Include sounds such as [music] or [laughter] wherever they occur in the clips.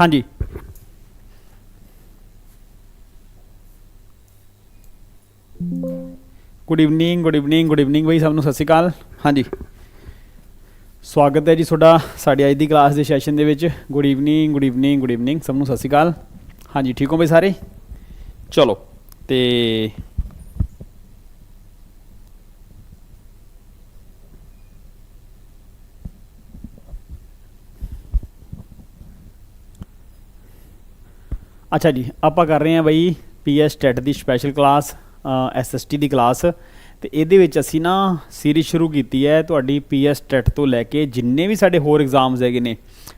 ਹਾਂਜੀ। Good evening good evening good evening ਬਈ ਸਭ ਨੂੰ, ਸਤਿ ਸ਼੍ਰੀ ਅਕਾਲ। ਹਾਂਜੀ। ਸਵਾਗਤ ਹੈ ਜੀ ਤੁਹਾਡਾ ਸਾਡੀ ਅੱਜ ਦੀ ਕਲਾਸ ਦੇ ਸੈਸ਼ਨ ਦੇ ਵਿੱਚ। Good evening good evening good evening ਸਭ ਨੂੰ ਸਤਿ ਸ਼੍ਰੀ ਅਕਾਲ। ਹਾਂਜੀ, ਠੀਕ ਹੋ ਬਈ ਸਾਰੇ? ਚਲੋ, ਤੇ ਅੱਛਾ ਜੀ, ਆਪਾਂ ਕਰ ਰਹੇ ਹਾਂ ਬਈ ਪੀਐਸ ਟੈਟ ਦੀ ਸਪੈਸ਼ਲ ਕਲਾਸ ਐਸਐਸਟੀ ਦੀ ਕਲਾਸ ਤੇ ਇਹਦੇ ਵਿੱਚ ਅਸੀਂ ਨਾ ਸੀਰੀਜ਼ ਸ਼ੁਰੂ ਕੀਤੀ ਹੈ ਤੁਹਾਡੀ ਪੀਐਸ ਟੈਟ ਤੋਂ ਲੈ ਕੇ ਜਿੰਨੇ ਵੀ ਸਾਡੇ ਹੋਰ ਐਗਜ਼ਾਮਸ ਹੈਗੇ ਨੇ,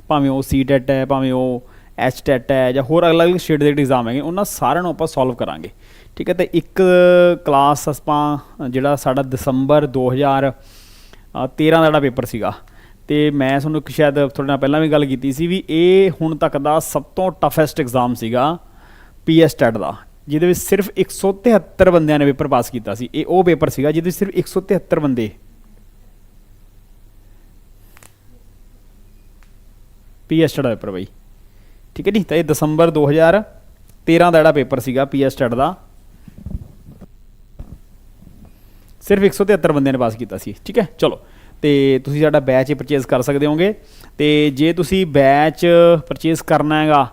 ਭਾਵੇਂ ਉਹ ਸੀ ਟੈਟ ਹੈ, ਭਾਵੇਂ ਉਹ ਐਚ ਟੈਟ ਹੈ ਜਾਂ ਹੋਰ ਅਲੱਗ-ਅਲੱਗ ਸਟੇਟ ਦੇ ਜਿਹੜੇ ਐਗਜ਼ਾਮ ਹੈਗੇ, ਉਹਨਾਂ ਸਾਰਿਆਂ ਨੂੰ ਆਪਾਂ ਸੋਲਵ ਕਰਾਂਗੇ। ਠੀਕ ਹੈ, ਤੇ ਇੱਕ ਕਲਾਸ ਆਪਾਂ, ਜਿਹੜਾ ਸਾਡਾ ਦਸੰਬਰ 2013 ਦਾ ਜਿਹੜਾ ਪੇਪਰ ਸੀਗਾ ਤੇ ਮੈਂ ਤੁਹਾਨੂੰ ਇੱਕ ਸ਼ਾਇਦ ਤੁਹਾਡੇ ਨਾਲ ਪਹਿਲਾਂ ਵੀ ਗੱਲ ਕੀਤੀ ਸੀ ਵੀ ਇਹ ਹੁਣ ਤੱਕ ਦਾ ਸਭ ਤੋਂ ਟਫੈਸਟ ਐਗਜ਼ਾਮ ਸੀਗਾ ਪੀਐਸ ਟੈਟ ਦਾ, ਜਿਹਦੇ ਵਿੱਚ ਸਿਰਫ 173 ਬੰਦਿਆਂ ਨੇ ਪੇਪਰ ਪਾਸ ਕੀਤਾ ਸੀ। ਇਹ ਉਹ ਪੇਪਰ ਸੀਗਾ ਜਿਹਦੇ ਵਿੱਚ ਸਿਰਫ 173 ਬੰਦੇ ਪੀਐਸ ਟੈਟ ਦਾ ਪੇਪਰ ਬਈ। ਠੀਕ ਹੈ ਜੀ? ਤਾਂ ਇਹ ਦਸੰਬਰ 2013 ਦਾ ਜਿਹੜਾ ਪੇਪਰ ਸੀਗਾ ਪੀਐਸ ਟੈਟ ਦਾ, ਸਿਰਫ 173 ਬੰਦਿਆਂ ਨੇ ਪਾਸ ਕੀਤਾ ਸੀ। ਠੀਕ ਹੈ? ਚਲੋ। ਤੇ ਤੁਸੀਂ ਸਾਡਾ ਬੈਚ ਪਰਚੇਜ਼ ਕਰ ਸਕਦੇ ਹੋਗੇ ਤੇ ਜੇ ਤੁਸੀਂ ਬੈਚ ਪਰਚੇਸ ਕਰਨਾ ਹੈਗਾ,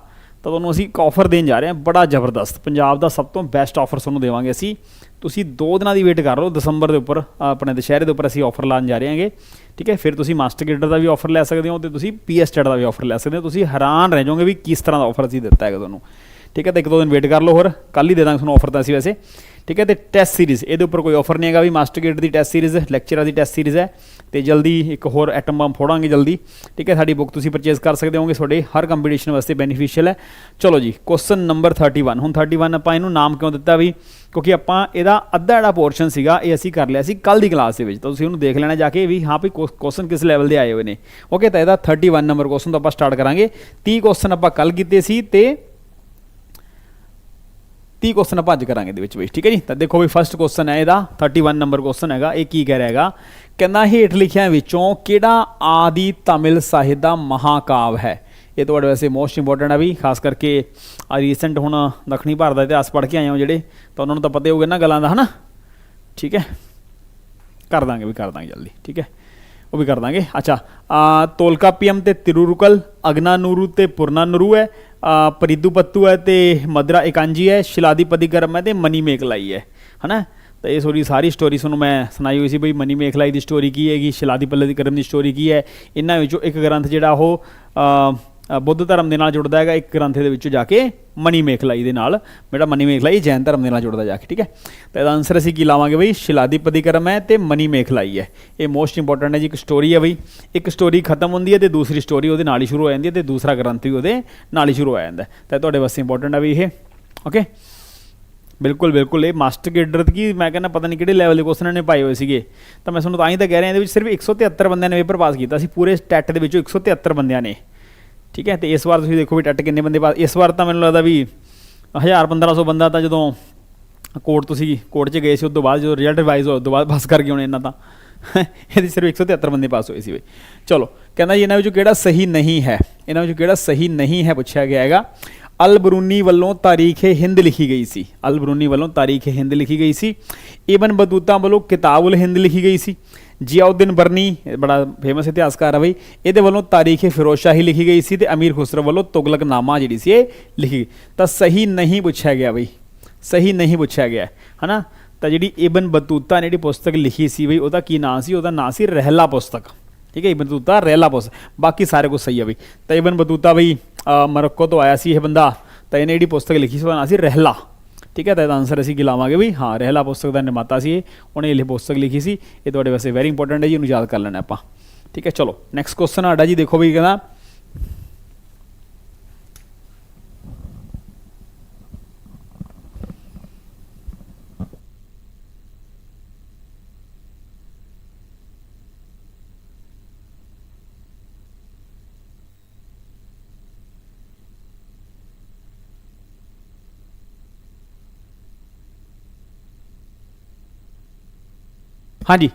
ਤਾਂ ਤੁਹਾਨੂੰ ਅਸੀਂ ਇੱਕ ਆਫਰ ਦੇਣ ਜਾ ਰਹੇ ਹਾਂ, ਬੜਾ ਜ਼ਬਰਦਸਤ। ਪੰਜਾਬ ਦਾ ਸਭ ਤੋਂ ਬੈਸਟ ਆਫਰ ਤੁਹਾਨੂੰ ਦੇਵਾਂਗੇ ਅਸੀਂ। ਤੁਸੀਂ 2 ਦਿਨਾਂ ਦੀ ਵੇਟ ਕਰ ਲਓ, ਦਸੰਬਰ ਦੇ ਉੱਪਰ ਆਪਣੇ ਦੁਸ਼ਹਿਰੇ ਦੇ ਉੱਪਰ ਅਸੀਂ ਆਫਰ ਲਾਉਣ ਜਾ ਰਹੇ ਹਾਂਗੇ। ਠੀਕ ਹੈ, ਫਿਰ ਤੁਸੀਂ ਮਾਸਟਰ ਗ੍ਰੇਡਰ ਦਾ ਵੀ ਆਫਰ ਲੈ ਸਕਦੇ ਹੋ ਤੇ ਤੁਸੀਂ ਪੀਐਸ ਦਾ ਵੀ ਆਫਰ ਲੈ ਸਕਦੇ ਹੋ। ਤੁਸੀਂ ਹੈਰਾਨ ਰਹਿ ਜਾਓਗੇ ਵੀ ਕਿਸ ਤਰ੍ਹਾਂ ਦਾ ਆਫਰ ਅਸੀਂ ਦਿੱਤਾ ਹੈਗਾ ਤੁਹਾਨੂੰ। ਠੀਕ ਹੈ, ਤਾਂ ਇੱਕ ਦੋ ਦਿਨ ਵੇਟ ਕਰ ਲਓ ਹੋਰ ਕੱਲ ਹੀ ਦੇ ਦਾਂਗੇ ਤੁਹਾਨੂੰ ਆਫਰ ਤਾਂ ਅਸੀਂ ਵੈਸੇ। ਠੀਕ ਹੈ, ਤੇ ਟੈਸਟ ਸੀਰੀਜ਼ ਇਹਦੇ ਉੱਪਰ ਕੋਈ ਆਫਰ ਨਹੀਂ ਹੈਗਾ ਵੀ ਮਾਸਟਰ ਗ੍ਰੇਡ ਦੀ ਟੈਸਟ ਸੀਰੀਜ਼ ਲੈਕਚਰਾਂ ਦੀ ਟੈਸਟ ਸੀਰੀਜ਼ ਹੈ। ਤੇ ਜਲਦੀ ਇੱਕ ਹੋਰ ਐਟਮ ਬੰਬ ਫੋੜਾਂਗੇ ਜਲਦੀ। ਠੀਕ ਹੈ, ਸਾਡੀ ਬੁੱਕ ਤੁਸੀਂ ਪਰਚੇਜ਼ ਕਰ ਸਕਦੇ ਹੋਗੇ ਤੁਹਾਡੇ ਹਰ ਕੰਪੀਟੀਸ਼ਨ ਵਾਸਤੇ ਬੈਨੀਫੀਸ਼ੀਅਲ ਹੈ। ਚਲੋ ਜੀ ਕੁਐਸਚਨ ਨੰਬਰ 31 ਹੁਣ 31 ਆਪਾਂ ਇਹਨੂੰ ਨਾਮ ਕਿਉਂ ਦਿੱਤਾ ਵੀ? ਕਿਉਂਕਿ ਆਪਾਂ ਇਹਦਾ ਅੱਧਾ ਜਿਹੜਾ ਪੋਰਸ਼ਨ ਸੀਗਾ, ਇਹ ਅਸੀਂ ਕਰ ਲਿਆ ਸੀ ਕੱਲ ਦੀ ਕਲਾਸ ਦੇ ਵਿੱਚ। ਤਾਂ ਤੁਸੀਂ ਉਹਨੂੰ ਦੇਖ ਲੈਣਾ ਜਾ ਕੇ ਵੀ, ਹਾਂ ਵੀ ਕੁਐਸਚਨ ਕਿਸ ਲੈਵਲ ਦੇ ਆਏ ਹੋਏ ਨੇ। ਓਕੇ ਤਾਂ ਇਹਦਾ 31 ਨੰਬਰ ਕੁਐਸਚਨ ਤੋਂ ਆਪਾਂ ਸਟਾਰਟ ਕਰਾਂਗੇ। 30 ਕੁਐਸਚਨ ਆਪਾਂ ਕੱਲ ਕੀਤੇ ਸੀ ਤੇ 30 ਕੁਐਸਚਨ ਭੱਜ ਕਰਾਂਗੇ ਇਹਦੇ ਵਿੱਚ ਬਈ, ਠੀਕ ਹੈ ਜੀ? ਤਾਂ ਦੇਖੋ ਵੀ ਫਰਸਟ ਕੁਐਸਚਨ ਹੈ ਇਹਦਾ 31 ਨੰਬਰ ਕੁਐਸਚਨ ਹੈਗਾ, ਇਹ ਕੀ ਕਹਿ ਰਿਹਾ ਹੈਗਾ? ਕਹਿੰਦਾ ਹੇਠ ਲਿਖਿਆਂ ਵਿੱਚੋਂ ਕਿਹੜਾ ਆਦੀ ਤਾਮਿਲ ਸਾਹਿਤ ਦਾ ਮਹਾਕਾਵ ਹੈ? ਇਹ ਤੁਹਾਡੇ ਵਾਸਤੇ ਮੋਸਟ ਇੰਪੋਰਟੈਂਟ ਆ ਵੀ ਖਾਸ ਕਰਕੇ ਆ ਰੀਸੈਂਟ ਹੁਣ ਦੱਖਣੀ ਭਾਰਤ ਦਾ ਇਤਿਹਾਸ ਪੜ੍ਹ ਕੇ ਆਏ ਹੋ ਜਿਹੜੇ, ਤਾਂ ਉਹਨਾਂ ਨੂੰ ਤਾਂ ਪਤਾ ਹੀ ਹੋਊਗਾ ਨਾ ਗੱਲਾਂ ਦਾ, ਹਨਾ? ਠੀਕ ਹੈ? ਕਰ ਦਾਂਗੇ ਵੀ ਕਰ ਦਾਂਗੇ ਜਲਦੀ, ਠੀਕ ਹੈ? ਉਹ ਵੀ ਕਰ ਦਾਂਗੇ। ਅੱਛਾ ਤੋਲਕਾ ਤੋਲਕਾਪੀਅਮ ਤੇ ਤਿਰੂਰੁਕਲ ਅਗਨਾ ਅਗਨਾਨੂਰੂ ਤੇ ਪੁਰਨਾਨੂਰੂ ਹੈ, ਆ ਪਰਿਦੂਪੱਤੂ ਹੈ ਤੇ ਮਦਰਾ ਇਕਾਂਜੀ ਹੈ ਸ਼ਿਲਾਦੀਪਦੀਕਰਮ ਹੈ ਤੇ ਮਨੀ ਮੇਕਲਾਈ ਹੈ, ਹਨਾ? ਤਾਂ ਇਹ ਸੋਰੀ, ਸਾਰੀ ਸਟੋਰੀ ਤੁਹਾਨੂੰ ਮੈਂ ਸੁਣਾਈ ਹੋਈ ਸੀ ਬਈ ਮਨੀ ਮੇਖਲਾਈ ਦੀ ਸਟੋਰੀ ਕੀ ਹੈਗੀ ਸ਼ਿਲਾਦੀਪਦੀਕਰਮ ਦੀ ਸਟੋਰੀ ਕੀ ਹੈ। ਇਹਨਾਂ ਵਿੱਚੋਂ ਇੱਕ ਗ੍ਰੰਥ ਜਿਹੜਾ ਉਹ ਬੁੱਧ ਧਰਮ ਦੇ ਨਾਲ ਜੁੜਦਾ ਹੈਗਾ, ਇੱਕ ਗ੍ਰੰਥ ਦੇ ਵਿੱਚੋਂ ਜਾ ਕੇ ਮਨੀ ਮੇਖਲਾਈ ਦੇ ਨਾਲ। ਜਿਹੜਾ ਮਨੀ ਮੇਖਲਾਈ ਜੈਨ ਧਰਮ ਦੇ ਨਾਲ ਜੁੜਦਾ ਜਾ ਕੇ, ਠੀਕ ਹੈ? ਤਾਂ ਇਹਦਾ ਆਨਸਰ ਅਸੀਂ ਕੀ ਲਾਵਾਂਗੇ ਬਈ? ਸ਼ਿਲਾਦੀਪਦੀਕਰਮ ਹੈ ਤੇ ਮਨੀ ਮੇਖਲਾਈ ਹੈ। ਇਹ ਮੋਸਟ ਇੰਪੋਰਟੈਂਟ ਹੈ ਜੀ, ਇੱਕ ਸਟੋਰੀ ਹੈ ਬਈ। ਇੱਕ ਸਟੋਰੀ ਖਤਮ ਹੁੰਦੀ ਹੈ ਤੇ ਦੂਸਰੀ ਸਟੋਰੀ ਉਹਦੇ ਨਾਲ ਹੀ ਸ਼ੁਰੂ ਹੋ ਜਾਂਦੀ ਹੈ ਤੇ ਦੂਸਰਾ ਗ੍ਰੰਥ ਵੀ ਉਹਦੇ ਨਾਲ ਹੀ ਸ਼ੁਰੂ ਹੋ ਜਾਂਦਾ ਤਾਂ ਤੁਹਾਡੇ ਵਾਸਤੇ ਇੰਪੋਰਟੈਂਟ ਹੈ ਵੀ ਇਹ। ਓਕੇ ਬਿਲਕੁਲ ਬਿਲਕੁਲ। ਇਹ ਮਾਸਟਰ ਗ੍ਰੇਡਰ ਕੀ ਮੈਂ ਕਹਿੰਦਾ ਪਤਾ ਨਹੀਂ ਕਿਹੜੇ ਲੈਵਲ ਦੇ ਕੁਐਸਚਨ ਨੇ ਪਾਏ ਹੋਏ ਸੀਗੇ। ਤਾਂ ਮੈਂ ਤੁਹਾਨੂੰ ਤਾਂ ਹੀ ਤਾਂ ਕਹਿ ਰਿਹਾ ਇਹਦੇ ਵਿੱਚ ਸਿਰਫ 173 ਬੰਦਿਆਂ ਨੇ ਪੇਪਰ ਪਾਸ ਕੀਤਾ ਸੀ। ਪੂਰੇ ਸਟੈਟ ਦੇ ਵਿੱਚੋਂ 173 ਬੰਦਿਆਂ ਨੇ। ਠੀਕ ਹੈ, ਤੇ ਇਸ ਵਾਰ ਤੁਸੀਂ ਦੇਖੋ ਵੀ ਟੱਟ ਕਿੰਨੇ ਬੰਦੇ ਪਾਸ ਇਸ ਵਾਰ ਤਾਂ ਮੈਨੂੰ ਲੱਗਦਾ ਵੀ 1000 1500 ਬੰਦਾ ਤਾਂ ਜਦੋਂ ਕੋਰਟ ਤੁਸੀਂ ਕੋਰਟ 'ਚ ਗਏ ਸੀ, ਉਸ ਤੋਂ ਬਾਅਦ ਜਦੋਂ ਰਿਜ਼ਲਟ ਰਿਵਾਈਜ਼ ਹੋਇਆ, ਉਸ ਤੋਂ ਬਾਅਦ ਪਾਸ ਕਰ ਗਏ ਹੋਣੇ ਇਹਨਾਂ ਤਾਂ। [laughs] ਇਹਦੇ ਸਿਰਫ 173 ਬੰਦੇ ਪਾਸ ਹੋਏ ਸੀ ਬਈ। ਚਲੋ, ਕਹਿੰਦਾ ਜੀ, ਇਹਨਾਂ ਵਿੱਚੋਂ ਕਿਹੜਾ ਸਹੀ ਨਹੀਂ ਹੈ? ਇਹਨਾਂ ਵਿੱਚੋਂ ਕਿਹੜਾ ਸਹੀ ਨਹੀਂ ਹੈ ਪੁੱਛਿਆ ਗਿਆ ਹੈਗਾ। ਅਲ ਬਰੂਨੀ ਵੱਲੋਂ ਤਾਰੀਖ ਹਿੰਦ ਲਿਖੀ ਗਈ ਸੀ। ਅਲ ਬਰੂਨੀ ਵੱਲੋਂ ਤਾਰੀਖ ਹਿੰਦ ਲਿਖੀ ਗਈ ਸੀ। ਇਬਨ ਬਤੂਤਾ ਵੱਲੋਂ ਕਿਤਾਬੁਲ ਹਿੰਦ ਲਿਖੀ ਗਈ ਸੀ। ਜਿਆਉਦੀਨ ਬਰਨੀ ਬੜਾ ਫੇਮਸ ਇਤਿਹਾਸਕਾਰ ਹੈ ਬਈ ਇਹਦੇ ਵੱਲੋਂ ਤਾਰੀਖ ਫਿਰੋਜ਼ ਸ਼ਾਹੀ ਲਿਖੀ ਗਈ ਸੀ ਤੇ ਅਮੀਰ ਖੁਸਰੋ ਵੱਲੋਂ ਤੁਗਲਕ ਨਾਮਾ ਜਿਹੜੀ ਸੀ ਇਹ ਲਿਖੀ ਤਾਂ ਸਹੀ ਨਹੀਂ ਪੁੱਛਿਆ ਗਿਆ ਬਈ ਸਹੀ ਨਹੀਂ ਪੁੱਛਿਆ ਗਿਆ ਹਨਾ ਤਾਂ ਜਿਹੜੀ ਇਬਨ ਬਤੂਤਾ ਨੇ ਜਿਹੜੀ ਪੁਸਤਕ ਲਿਖੀ ਸੀ ਬਈ ਉਹਦਾ ਕੀ ਨਾਮ ਸੀ ਉਹਦਾ ਨਾਮ ਸੀ ਰਹਿਲਾ ਪੁਸਤਕ ਠੀਕ ਹੈ ਇਬਨ ਬਤੂਤਾ ਰਹਿਲਾ ਪੁਸਤਕ ਬਾਕੀ ਸਾਰੇ ਕੁਝ ਸਹੀ ਹੈ ਬਈ ਤਾਂ ਇਬਨ ਬਤੂਤਾ ਬਈ ਮਰੋਕੋ ਤੋਂ ਆਇਆ ਸੀ ਇਹ ਬੰਦਾ ਤਾਂ ਇਹਨੇ ਜਿਹੜੀ ਪੁਸਤਕ ਲਿਖੀ ਸੀ ਉਹਦਾ ਨਾਮ ਸੀ ਰਹਿਲਾ ਠੀਕ ਹੈ, ਤਾਂ ਇਹਦਾ ਆਨਸਰ ਅਸੀਂ ਕੀ ਲਾਵਾਂਗੇ ਵੀ ਹਾਂ, ਰਹਿਲਾ ਪੁਸਤਕ ਦਾ ਨਿਰਮਾਤਾ ਸੀ ਇਹ, ਉਹਨੇ ਇਹ ਪੁਸਤਕ ਲਿਖੀ ਸੀ, ਇਹ ਤੁਹਾਡੇ ਵਾਸਤੇ ਵੈਰੀ ਇੰਪੋਰਟੈਂਟ ਹੈ ਜੀ ਇਹਨੂੰ ਯਾਦ ਕਰ ਲੈਣਾ ਆਪਾਂ। ਠੀਕ ਹੈ, ਚਲੋ ਨੈਕਸਟ ਕੁਐਸਚਨ ਸਾਡਾ ਜੀ, ਦੇਖੋ ਵੀ ਕਹਿੰਦਾ ਹਾਂਜੀ।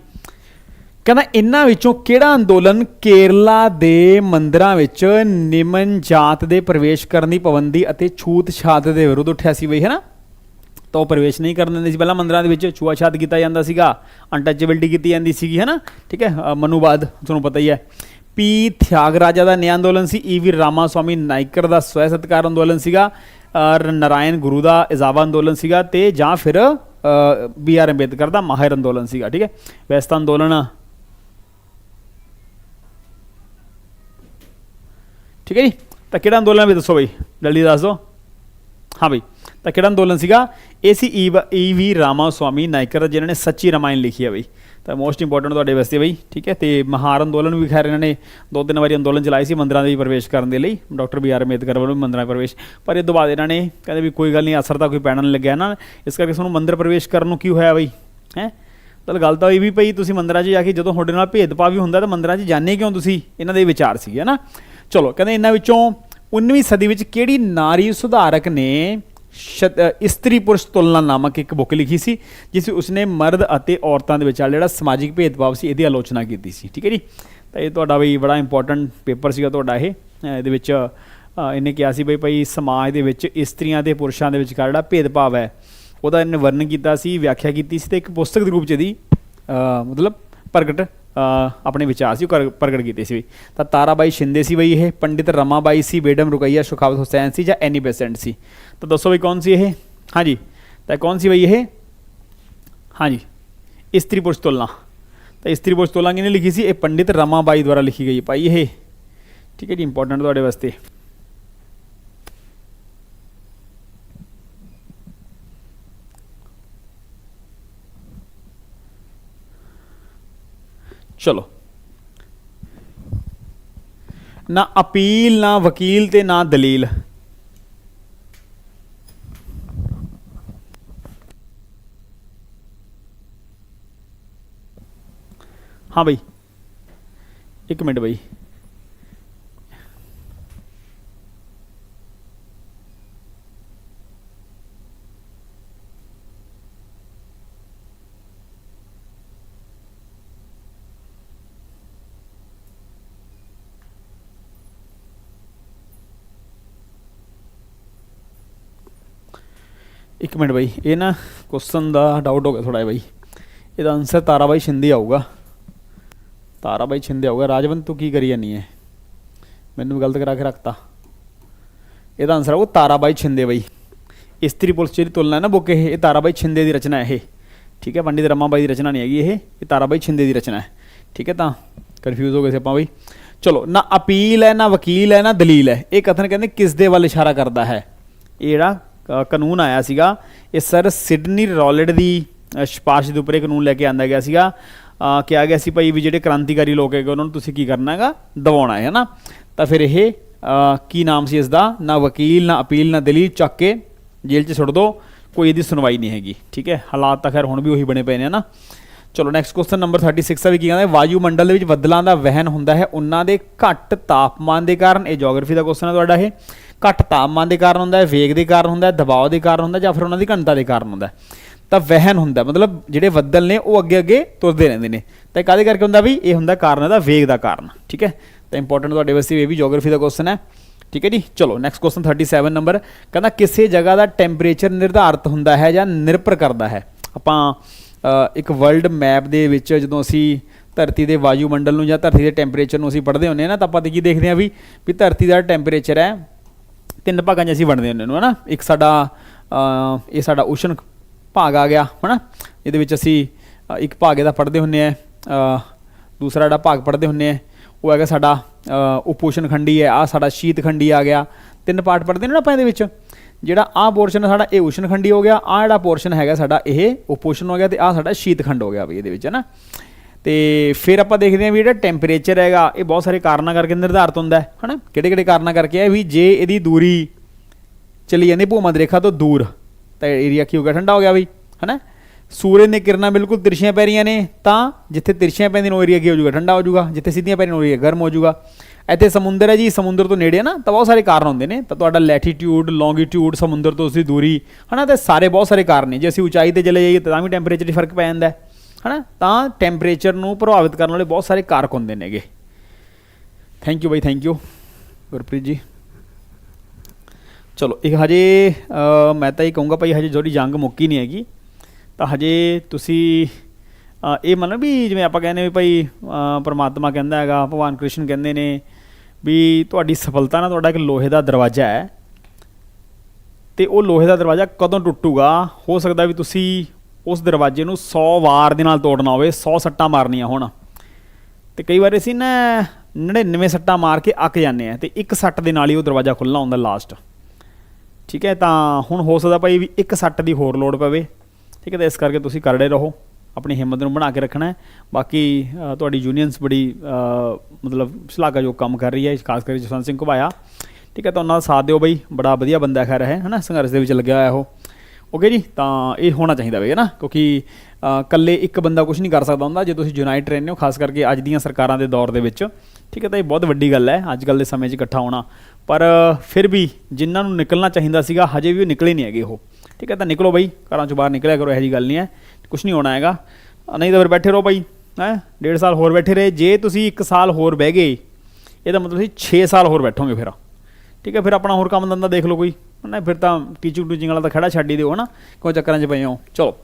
ਕਹਿੰਦਾ ਇਹਨਾਂ ਵਿੱਚੋਂ ਕਿਹੜਾ ਅੰਦੋਲਨ ਕੇਰਲਾ ਦੇ ਮੰਦਰਾਂ ਵਿੱਚ ਨਿਮਨ ਜਾਤ ਦੇ ਪ੍ਰਵੇਸ਼ ਕਰਨ ਦੀ ਪਾਬੰਦੀ ਅਤੇ ਛੂਤ ਛਾਤ ਦੇ ਵਿਰੁੱਧ ਉੱਠਿਆ ਸੀ ਬਈ ਹੈ ਨਾ ਤਾਂ ਉਹ ਪ੍ਰਵੇਸ਼ ਨਹੀਂ ਕਰਨ ਦਿੰਦੇ ਸੀ। ਪਹਿਲਾਂ ਮੰਦਰਾਂ ਦੇ ਵਿੱਚ ਛੂਆ-ਛਾਤ ਕੀਤਾ ਜਾਂਦਾ ਸੀਗਾ ਅਨਟੱਚੇਬਿਲਟੀ ਕੀਤੀ ਜਾਂਦੀ ਸੀਗੀ ਹੈ ਨਾ ਠੀਕ ਹੈ ਅ, ਮਨੂਵਾਦ ਤੁਹਾਨੂੰ ਪਤਾ ਹੀ ਹੈ। ਪੀ. ਥਿਆਗਰਾਜਾ ਦਾ ਨਿਆਂ ਅੰਦੋਲਨ ਸੀ ਈ ਵੀ ਰਾਮਾ ਸਵਾਮੀ ਨਾਇਕਰ ਦਾ ਸਵੈ ਸਤਕਾਰ ਅੰਦੋਲਨ ਸੀਗਾ ਔਰ ਨਾਰਾਇਣ ਗੁਰੂ ਦਾ ਇਜ਼ਾਵਾ ਅੰਦੋਲਨ ਸੀਗਾ ਤੇ ਜਾਂ ਫਿਰ ਬੀ ਆਰ ਅੰਬੇਦਕਰ ਦਾ ਮਾਹਿਰ ਅੰਦੋਲਨ ਸੀਗਾ, ਠੀਕ ਹੈ? ਵੈਸੇ ਤਾਂ ਅੰਦੋਲਨ ਠੀਕ ਹੈ ਜੀ? ਤਾਂ ਕਿਹੜਾ ਅੰਦੋਲਨ ਵੀ ਦੱਸੋ ਬਈ, ਜਲਦੀ ਦੱਸ ਦਿਓ। ਹਾਂ ਬਈ, ਤਾਂ ਕਿਹੜਾ ਅੰਦੋਲਨ ਸੀਗਾ? ਇਹ ਸੀ ਈ ਵੀ ਰਾਮਾ ਸਵਾਮੀ ਨਾਇਕਰ ਜਿਨ੍ਹਾਂ ਨੇ ਸੱਚੀ ਰਾਮਾਇਣ ਲਿਖੀ ਹੈ ਬਈ। ਤਾਂ ਮੋਸਟ ਇੰਪੋਰਟੈਂਟ ਤੁਹਾਡੇ ਵਾਸਤੇ ਬਈ, ਠੀਕ ਹੈ? ਤੇ ਮਹਾਰ ਅੰਦੋਲਨ ਵੀ ਖੈਰ ਇਹਨਾਂ ਨੇ ਦੋ ਤਿੰਨ ਵਾਰੀ ਅੰਦੋਲਨ ਚਲਾਏ ਸੀ ਮੰਦਰਾਂ ਦੇ ਵਿੱਚ ਪ੍ਰਵੇਸ਼ ਕਰਨ ਦੇ ਲਈ। ਡਾਕਟਰ ਬੀ ਆਰ ਅੰਬੇਦਕਰ ਵੱਲੋਂ ਵੀ ਮੰਦਿਰਾਂ ਪ੍ਰਵੇਸ਼। ਪਰ ਇਹ ਤੋਂ ਬਾਅਦ ਇਹਨਾਂ ਨੇ ਕਹਿੰਦੇ ਵੀ ਕੋਈ ਗੱਲ ਨਹੀਂ, ਅਸਰ ਤਾਂ ਕੋਈ ਪੈਣਾ ਨਹੀਂ ਲੱਗਿਆ ਨਾ ਇਸ ਕਰਕੇ ਤੁਹਾਨੂੰ ਮੰਦਰ ਪ੍ਰਵੇਸ਼ ਕਰਨ ਨੂੰ ਕੀ ਹੋਇਆ ਬਈ? ਹੈ? ਤਾਂ ਗੱਲ ਤਾਂ ਇਹ ਵੀ ਪਈ, ਤੁਸੀਂ ਮੰਦਰਾਂ 'ਚ ਜਾ ਕੇ ਜਦੋਂ ਤੁਹਾਡੇ ਨਾਲ ਭੇਦਭਾਵ ਵੀ ਹੁੰਦਾ ਤਾਂ ਮੰਦਰਾਂ 'ਚ ਜਾਂਦੇ ਕਿਉਂ ਤੁਸੀਂ? ਇਹਨਾਂ ਦੇ ਵਿਚਾਰ ਸੀ, ਹੈ ਨਾ? ਚਲੋ, ਕਹਿੰਦੇ ਇਹਨਾਂ ਵਿੱਚੋਂ 19ਵੀਂ ਸਦੀ ਵਿੱਚ ਕਿਹੜੀ ਨਾਰੀ ਸੁਧਾਰਕ ਨੇ ਇਸਤਰੀ ਪੁਰਸ਼ ਤੁਲਨਾ ਨਾਮਕ ਇੱਕ ਬੁੱਕ ਲਿਖੀ ਸੀ, ਜਿਸ ਵਿੱਚ ਉਸਨੇ ਮਰਦ ਅਤੇ ਔਰਤਾਂ ਦੇ ਵਿਚਾਲ ਜਿਹੜਾ ਸਮਾਜਿਕ ਭੇਦਭਾਵ ਸੀ, ਇਹਦੀ ਆਲੋਚਨਾ ਕੀਤੀ ਸੀ। ਠੀਕ ਹੈ ਜੀ? ਤਾਂ ਇਹ ਤੁਹਾਡਾ ਵੀ ਬੜਾ ਇੰਪੋਰਟੈਂਟ ਪੇਪਰ ਸੀਗਾ ਤੁਹਾਡਾ ਇਹ। ਇਹਦੇ ਵਿੱਚ ਇਹਨੇ ਕਿਹਾ ਸੀ ਬਈ ਭਾਈ ਸਮਾਜ ਦੇ ਵਿੱਚ ਇਸਤਰੀਆਂ ਤੇ ਪੁਰਸ਼ਾਂ ਦੇ ਵਿਚਕਾਰ ਜਿਹੜਾ ਭੇਦਭਾਵ ਹੈ, ਉਹਦਾ ਇਹਨੇ ਵਰਣਨ ਕੀਤਾ ਸੀ, ਵਿਆਖਿਆ ਕੀਤੀ ਸੀ ਤੇ ਇੱਕ ਪੁਸਤਕ ਦੇ ਰੂਪ ਚ ਇਹਦੀ ਮਤਲਬ ਪ੍ਰਗਟ ਆਪਣੇ ਵਿਚਾਰ ਸੀ, ਉਹ ਕਰ- ਪ੍ਰਗਟ ਕੀਤੇ ਸੀ ਤਾਂ ਤਾਰਾਬਾਈ ਸ਼ਿੰਦੇ ਸੀ ਬਈ ਇਹ, ਪੰਡਿਤ ਰਮਾਬਾਈ ਸੀ, ਬੇਡਮ ਰੁਕਈਆ, ਸੁਖਾਵਤ ਹੁਸੈਨ ਸੀ ਜਾਂ ਐਨੀ ਬੈਸੈਂਟ ਸੀ। ਤਾਂ ਦੱਸੋ ਬਈ ਕੌਣ ਸੀ ਇਹ? ਹਾਂਜੀ। ਤਾਂ ਕੌਣ ਸੀ ਬਈ ਇਹ? ਹਾਂਜੀ। ਇਸਤਰੀ ਪੁਰਸ਼ ਤੁਲਨਾ। ਤਾਂ ਇਸਤਰੀ ਪੁਰਸ਼ ਤੁਲਨਾ ਕਿਹਨੇ ਲਿਖੀ ਸੀ? ਇਹ ਪੰਡਿਤ ਰਮਾਬਾਈ ਦੁਆਰਾ ਲਿਖੀ ਗਈ ਭਾਈ ਇਹ। ਠੀਕ ਹੈ ਜੀ ਇੰਪੋਰਟੈਂਟ ਤੁਹਾਡੇ ਵਾਸਤੇ। ਚਲੋ। ਨਾ ਅਪੀਲ ਨਾ ਵਕੀਲ ਤੇ ਨਾ ਦਲੀਲ। ਹਾਂ ਬਈ। ਇੱਕ ਮਿੰਟ ਬਈ। ਇੱਕ ਮਿੰਟ ਬਾਈ, ਇਹ ਨਾ ਕੁਐਸਚਨ ਦਾ ਡਾਊਟ ਹੋ ਗਿਆ ਥੋੜਾ ਜਿਹਾ ਬਾਈ। ਇਹਦਾ ਆਨਸਰ ਤਾਰਾਬਾਈ ਛਿੰਦੇ ਆਊਗਾ। ਤਾਰਾ ਬਾਈ ਛਿੰਦੇ ਆਊਗਾ। ਰਾਜਵੰਤ, ਤੂੰ ਕੀ ਕਰੀ ਜਾਨੀ ਹੈ ਮੈਨੂੰ ਗਲਤ ਕਰਾ ਕੇ ਰੱਖਤਾ। ਇਹਦਾ ਆਨਸਰ ਆਊਗਾ ਤਾਰਾ ਬਾਈ ਛਿੰਦੇ ਬਾਈ। ਇਸਤਰੀ ਪੁਲਿਸ ਜਿਹੜੀ ਤੁਲਨਾ ਹੈ ਨਾ ਬੁੱਕ ਇਹ ਇਹ ਤਾਰਾਬਾਈ ਛਿੰਦੇ ਦੀ ਰਚਨਾ ਹੈ ਇਹ। ਠੀਕ ਹੈ ਪੰਡਿਤ ਰਮਾ ਬਾਈ ਦੀ ਰਚਨਾ ਨਹੀਂ ਹੈਗੀ ਇਹ। ਇਹ ਤਾਰਾਬਾਈ ਛਿੰਦੇ ਦੀ ਰਚਨਾ ਹੈ। ਠੀਕ ਹੈ ਤਾਂ ਕਨਫਿਊਜ਼ ਹੋ ਗਏ ਸੀ ਆਪਾਂ ਬਾਈ। ਚਲੋ, ਨਾ ਅਪੀਲ ਹੈ, ਨਾ ਵਕੀਲ ਹੈ, ਨਾ ਦਲੀਲ ਹੈ। ਇਹ ਕਥਨ ਕਹਿੰਦੇ ਕਿਸ ਦੇ ਵੱਲ ਇਸ਼ਾਰਾ ਕਰਦਾ ਹੈ? ਇਹ ਜਿਹੜਾ ਕਾਨੂੰਨ ਆਇਆ ਸੀਗਾ। ਇਹ ਸਰ ਸਿਡਨੀ ਰੌਲਡ ਦੀ ਅ, ਸਿਫਾਰਿਸ਼ ਦੇ ਉੱਪਰ ਇਹ ਕਾਨੂੰਨ ਲੈ ਕੇ ਆਂਦਾ ਗਿਆ ਸੀਗਾ। ਕਿਹਾ ਗਿਆ ਸੀ ਭਾਈ ਵੀ ਜਿਹੜੇ ਕ੍ਰਾਂਤੀਕਾਰੀ ਲੋਕ ਹੈਗੇ ਉਹਨਾਂ ਨੂੰ ਤੁਸੀਂ ਕੀ ਕਰਨਾ ਹੈਗਾ? ਦਬਾਉਣਾ ਹੈ ਨਾ ਤਾਂ ਫਿਰ ਇਹ ਕੀ ਨਾਮ ਸੀ ਇਸ ਦਾ ਨਾ ਵਕੀਲ ਨਾ ਅਪੀਲ ਨਾ ਦਲੀਲ ਚੱਕ ਕੇ ਜੇਲ੍ਹ 'ਚ ਸੁੱਟ ਦੋ। ਕੋਈ ਇਹਦੀ ਸੁਣਵਾਈ ਨਹੀਂ ਹੈਗੀ ਠੀਕ ਹੈ? ਹਾਲਾਤ ਤਾਂ ਖੈਰ ਹੁਣ ਵੀ ਉਹੀ ਬਣੇ ਪਏ ਨੇ ਨਾ ਚਲੋ ਨੈਕਸਟ ਕੁਐਸਚਨ ਨੰਬਰ 36 ਦਾ ਵੀ ਕੀ ਕਹਿੰਦਾ ਵਾਯੂਮੰਡਲ ਦੇ ਵਿੱਚ ਬੱਦਲਾਂ ਦਾ ਵਹਿਣ ਹੁੰਦਾ ਹੈ। ਉਹਨਾਂ ਦੇ ਘੱਟ ਤਾਪਮਾਨ ਦੇ ਕਾਰਨ ਇਹ ਜੀਓਗ੍ਰਾਫੀ ਦਾ ਕੁਐਸਚਨ ਹੈ ਤੁਹਾਡਾ ਇਹ। ਘੱਟ ਤਾਪਮਾਨ ਦੇ ਕਾਰਨ ਹੁੰਦਾ ਹੈ, ਵੇਗ ਦੇ ਕਾਰਨ ਹੁੰਦਾ ਹੈ, ਦਬਾਅ ਦੇ ਕਾਰਨ ਹੁੰਦਾ ਜਾਂ ਫਿਰ ਉਹਨਾਂ ਦੀ ਘਣਤਾ ਦੇ ਕਾਰਨ ਹੁੰਦਾ ਤਾਂ ਵਹਿਣ ਹੁੰਦਾ ਮਤਲਬ ਜਿਹੜੇ ਬੱਦਲ ਨੇ ਉਹ ਅੱਗੇ ਅੱਗੇ ਤੁਰਦੇ ਰਹਿੰਦੇ ਨੇ। ਤਾਂ ਇਹ ਕਾਹਦੇ ਕਰਕੇ ਹੁੰਦਾ ਵੀ ਇਹ ਹੁੰਦਾ ਕਾਰਨ ਇਹਦਾ ਵੇਗ ਦਾ ਕਾਰਨ, ਠੀਕ ਹੈ? ਤਾਂ ਇੰਪੋਰਟੈਂਟ ਤੁਹਾਡੇ ਵਾਸਤੇ ਇਹ ਵੀ ਜੀਓਗ੍ਰਾਫੀ ਦਾ ਕੁਐਸਚਨ ਹੈ, ਠੀਕ ਹੈ ਜੀ? ਚਲੋ ਨੈਕਸਟ ਕੁਐਸਚਨ 37 ਨੰਬਰ ਕਹਿੰਦਾ ਕਿਸੇ ਜਗ੍ਹਾ ਦਾ ਟੈਂਪਰੇਚਰ ਨਿਰਧਾਰਤ ਹੁੰਦਾ ਹੈ ਜਾਂ ਨਿਰਭਰ ਕਰਦਾ ਹੈ? ਆਪਾਂ ਇੱਕ ਵਰਲਡ ਮੈਪ ਦੇ ਵਿੱਚ ਜਦੋਂ ਅਸੀਂ ਧਰਤੀ ਦੇ ਵਾਯੂਮੰਡਲ ਨੂੰ ਜਾਂ ਧਰਤੀ ਦੇ ਟੈਂਪਰੇਚਰ ਨੂੰ ਅਸੀਂ ਪੜ੍ਹਦੇ ਹੁੰਦੇ ਹਾਂ ਨਾ, ਤਾਂ ਆਪਾਂ ਤੇ ਕੀ ਦੇਖਦੇ ਹਾਂ ਵੀ ਵੀ ਧਰਤੀ ਦਾ ਟੈਂਪਰੇਚਰ ਹੈ ਤਿੰਨ ਭਾਗਾਂ 'ਚ ਅਸੀਂ ਵੰਡਦੇ ਹੁੰਦੇ ਨੂੰ, ਹਨਾ? ਇੱਕ ਸਾਡਾ ਇਹ ਸਾਡਾ ਓਸ਼ਨ ਭਾਗ ਆ ਗਿਆ, ਹਨਾ? ਇਹਦੇ ਵਿੱਚ ਅਸੀਂ ਇੱਕ ਭਾਗ ਇਹਦਾ ਪੜ੍ਹਦੇ ਹੁੰਦੇ ਆ ਦੂਸਰਾ ਜਿਹੜਾ ਭਾਗ ਪੜ੍ਹਦੇ ਹੁੰਦੇ ਆ, ਉਹ ਹੈਗਾ ਸਾਡਾ ਉਪੋਸ਼ਣ ਖੰਡੀ ਹੈ ਆ ਸਾਡਾ ਸ਼ੀਤ ਖੰਡੀ ਆ ਗਿਆ। ਤਿੰਨ ਪਾਰਟ ਪੜ੍ਹਦੇ ਨੇ ਨਾ ਆਪਾਂ ਇਹਦੇ ਵਿੱਚ? ਜਿਹੜਾ ਆਹ ਪੋਰਸ਼ਨ ਸਾਡਾ, ਇਹ ਉਸ਼ਨ ਖੰਡੀ ਹੋ ਗਿਆ ਆ ਜਿਹੜਾ ਪੋਰਸ਼ਨ ਹੈਗਾ ਸਾਡਾ, ਇਹ ਉਪ ਹੋ ਗਿਆ ਤੇ ਆ ਸਾਡਾ ਸ਼ੀਤ ਖੰਡ ਹੋ ਗਿਆ ਵੀ ਇਹਦੇ ਵਿੱਚ ਹੈ ਨਾ ਤੇ ਫਿਰ ਆਪਾਂ ਦੇਖਦੇ ਹਾਂ ਵੀ ਜਿਹੜਾ ਟੈਂਪਰੇਚਰ ਹੈਗਾ, ਇਹ ਬਹੁਤ ਸਾਰੇ ਕਾਰਨਾਂ ਕਰਕੇ ਨਿਰਧਾਰਤ ਹੁੰਦਾ ਹੈ, ਹਨਾ? ਕਿਹੜੇ ਕਿਹੜੇ ਕਾਰਨਾਂ ਕਰਕੇ ਹੈ ਵੀ ਜੇ ਇਹਦੀ ਦੂਰੀ ਚਲੀ ਜਾਂਦੀ, ਭੂਮੱਧ ਰੇਖਾ ਤੋਂ ਦੂਰ, ਤਾਂ ਏਰੀਆ ਕੀ ਹੋ ਗਿਆ? ਠੰਡਾ ਹੋ ਗਿਆ ਬਈ ਹਨਾ? ਸੂਰਜ ਨੇ ਕਿਰਨਾਂ ਬਿਲਕੁਲ ਤਿਰਛੀਆਂ ਪੈ ਰਹੀਆਂ ਨੇ, ਤਾਂ ਜਿੱਥੇ ਤਿਰਛੀਆਂ ਪੈਂਦੀਆਂ ਨੇ, ਉਹ ਏਰੀਆ ਕੀ ਹੋ ਜਾਊਗਾ? ਠੰਡਾ ਹੋ ਜਾਊਗਾ। ਜਿੱਥੇ ਸਿੱਧੀਆਂ ਪੈ ਰਹੀਆਂ ਉਹ ਏਰੀਆ ਗਰਮ ਹੋ ਜਾਊਗਾ। ਇੱਥੇ ਸਮੁੰਦਰ ਹੈ ਜੀ, ਸਮੁੰਦਰ ਤੋਂ ਨੇੜੇ ਹੈ ਨਾ, ਤਾਂ ਬਹੁਤ ਸਾਰੇ ਕਾਰਨ ਹੁੰਦੇ ਨੇ। ਤਾਂ ਤੁਹਾਡਾ ਲੈਟੀਟਿਊਡ ਲੌਂਗੀਟਿਊਡ ਸਮੁੰਦਰ ਤੋਂ ਉਸਦੀ ਦੂਰੀ, ਹਨਾ? ਤੇ ਸਾਰੇ ਬਹੁਤ ਸਾਰੇ ਕਾਰਨ ਨੇ। ਜੇ ਅਸੀਂ ਉਚਾਈ ਤੇ ਚਲੇ ਜਾਈਏ, ਤਾਂ ਵੀ ਟੈਂਪਰੇਚਰ 'ਚ ਫ਼ਰਕ ਪੈ ਜਾਂਦਾ ਹੈ। ਹਨਾ? ਤਾਂ ਟੈਂਪਰੇਚਰ ਨੂੰ ਪ੍ਰਭਾਵਿਤ ਕਰਨ ਵਾਲੇ ਬਹੁਤ ਸਾਰੇ ਕਾਰਕ ਹੁੰਦੇ ਨੇਗੇ। ਥੈਂਕ ਯੂ ਬਾਈ ਥੈਂਕ ਯੂ ਗੁਰਪ੍ਰੀਤ ਜੀ। ਚਲੋ ਇੱਕ ਹਜੇ ਮੈਂ ਤਾਂ ਇਹ ਕਹੂੰਗਾ ਭਾਈ ਹਜੇ ਜਿਹੜੀ ਜੰਗ ਮੁੱਕੀ ਨਹੀਂ ਹੈਗੀ। ਤਾਂ ਹਜੇ ਤੁਸੀਂ ਅ, ਇਹ ਮੰਨੋ ਵੀ ਜਿਵੇਂ ਆਪਾਂ ਕਹਿੰਦੇ ਵੀ ਭਾਈ ਪਰਮਾਤਮਾ ਕਹਿੰਦਾ ਹੈਗਾ ਭਗਵਾਨ ਕ੍ਰਿਸ਼ਨ ਕਹਿੰਦੇ ਨੇ ਵੀ ਤੁਹਾਡੀ ਸਫਲਤਾ ਨਾਲ ਤੁਹਾਡਾ ਇੱਕ ਲੋਹੇ ਦਾ ਦਰਵਾਜ਼ਾ ਹੈ। ਤੇ ਉਹ ਲੋਹੇ ਦਾ ਦਰਵਾਜ਼ਾ ਕਦੋਂ ਟੁੱਟੂਗਾ? ਹੋ ਸਕਦਾ ਵੀ ਤੁਸੀਂ ਉਸ ਦਰਵਾਜ਼ੇ ਨੂੰ 100 ਵਾਰ ਦੇ ਨਾਲ ਤੋੜਨਾ ਹੋਵੇ 100 ਸੱਟਾਂ ਮਾਰਨੀਆਂ ਹੋਣ। ਤੇ ਕਈ ਵਾਰ ਅਸੀਂ ਨਾ 99 ਸੱਟਾਂ ਮਾਰ ਕੇ ਅੱਕ ਜਾਂਦੇ ਆ ਤੇ ਇੱਕ ਸੱਟ ਦੇ ਨਾਲ ਹੀ ਉਹ ਦਰਵਾਜ਼ਾ ਖੁੱਲ੍ਹਣਾ ਹੁੰਦਾ ਲਾਸਟ ਠੀਕ ਹੈ, ਤਾਂ ਹੁਣ ਹੋ ਸਕਦਾ ਭਾਈ ਵੀ ਇੱਕ ਸੱਟ ਦੀ ਹੋਰ ਲੋੜ ਪਵੇ। ਠੀਕ ਹੈ, ਤਾਂ ਇਸ ਕਰਕੇ ਤੁਸੀਂ ਕਰੜੇ ਰਹੋ। ਆਪਣੀ ਹਿੰਮਤ ਨੂੰ ਬਣਾ ਕੇ ਰੱਖਣਾ ਹੈ। ਬਾਕੀ ਤੁਹਾਡੀ ਯੂਨੀਅਨਸ ਬੜੀ ਮਤਲਬ ਸ਼ਲਾਘਾਯੋਗ ਕੰਮ ਕਰ ਰਹੀ ਹੈ, ਖਾਸ ਕਰਕੇ ਜਸਵੰਤ ਸਿੰਘ ਘੁਬਾਇਆ। ਠੀਕ ਹੈ, ਤਾਂ ਉਹਨਾਂ ਦਾ ਸਾਥ ਦਿਓ ਬਈ। ਬੜਾ ਵਧੀਆ ਬੰਦਾ ਖੈਰ ਹੈ, ਹਨਾ? ਸੰਘਰਸ਼ ਦੇ ਵਿੱਚ ਲੱਗਿਆ ਹੋਇਆ ਉਹ। ਓਕੇ ਜੀ ਤਾਂ ਇਹ ਹੋਣਾ ਚਾਹੀਦਾ ਵੇ ਨਾ? ਕਿਉਂਕਿ ਅ, ਇਕੱਲੇ ਇੱਕ ਬੰਦਾ ਕੁਝ ਨਹੀਂ ਕਰ ਸਕਦਾ ਹੁੰਦਾ ਜੇ ਤੁਸੀਂ ਯੂਨਾਈਟ ਰਹਿੰਦੇ ਹੋ ਖਾਸ ਕਰਕੇ ਅੱਜ ਦੀਆਂ ਸਰਕਾਰਾਂ ਦੇ ਦੌਰ ਦੇ ਵਿੱਚ। ਠੀਕ ਹੈ ਤਾਂ ਇਹ ਬਹੁਤ ਵੱਡੀ ਗੱਲ ਹੈ ਅੱਜ ਕੱਲ ਦੇ ਸਮੇਂ 'ਚ ਇਕੱਠਾ ਹੋਣਾ। ਪਰ ਫਿਰ ਵੀ ਜਿਨ੍ਹਾਂ ਨੂੰ ਨਿਕਲਣਾ ਚਾਹੀਦਾ ਸੀਗਾ ਹਜੇ ਵੀ ਉਹ ਨਿਕਲੇ ਨਹੀਂ ਹੈਗੇ ਉਹ। ਠੀਕ ਹੈ ਤਾਂ ਨਿਕਲੋ ਬਈ ਘਰਾਂ ਚੋਂ ਬਾਹਰ ਨਿਕਲਿਆ ਕਰੋ ਇਹੋ ਜੀ ਗੱਲ ਨਹੀਂ ਹੈ ਕੁਝ ਨਹੀਂ ਹੋਣਾ ਹੈਗਾ। ਨਹੀਂ ਤਾਂ ਫਿਰ ਬੈਠੇ ਰਹੋ ਬਾਈ ਹੈ? ਡੇਢ ਸਾਲ ਹੋਰ ਬੈਠੇ ਰਹੇ। ਜੇ ਤੁਸੀਂ 1 ਸਾਲ ਹੋਰ ਬਹਿ ਗਏ ਇਹਦਾ ਮਤਲਬ ਤੁਸੀਂ 6 ਸਾਲ ਹੋਰ ਬੈਠੋਗੇ ਫਿਰ। ਠੀਕ ਹੈ ਫਿਰ ਆਪਣਾ ਹੋਰ ਕੰਮ ਦੰਦਾ ਦੇਖ ਲਓ ਕੋਈ। ਨਾ ਫਿਰ ਤਾਂ ਟੀਚਿੰਗ ਟੂਚਿੰਗ ਵਾਲਾ ਤਾਂ ਖੜਾ ਛੱਡ ਹੀ ਦਿਓ, ਹਨਾ? ਕਿਉਂ ਚੱਕਰਾਂ 'ਚ ਪਏ ਹੋ? ਚਲੋ।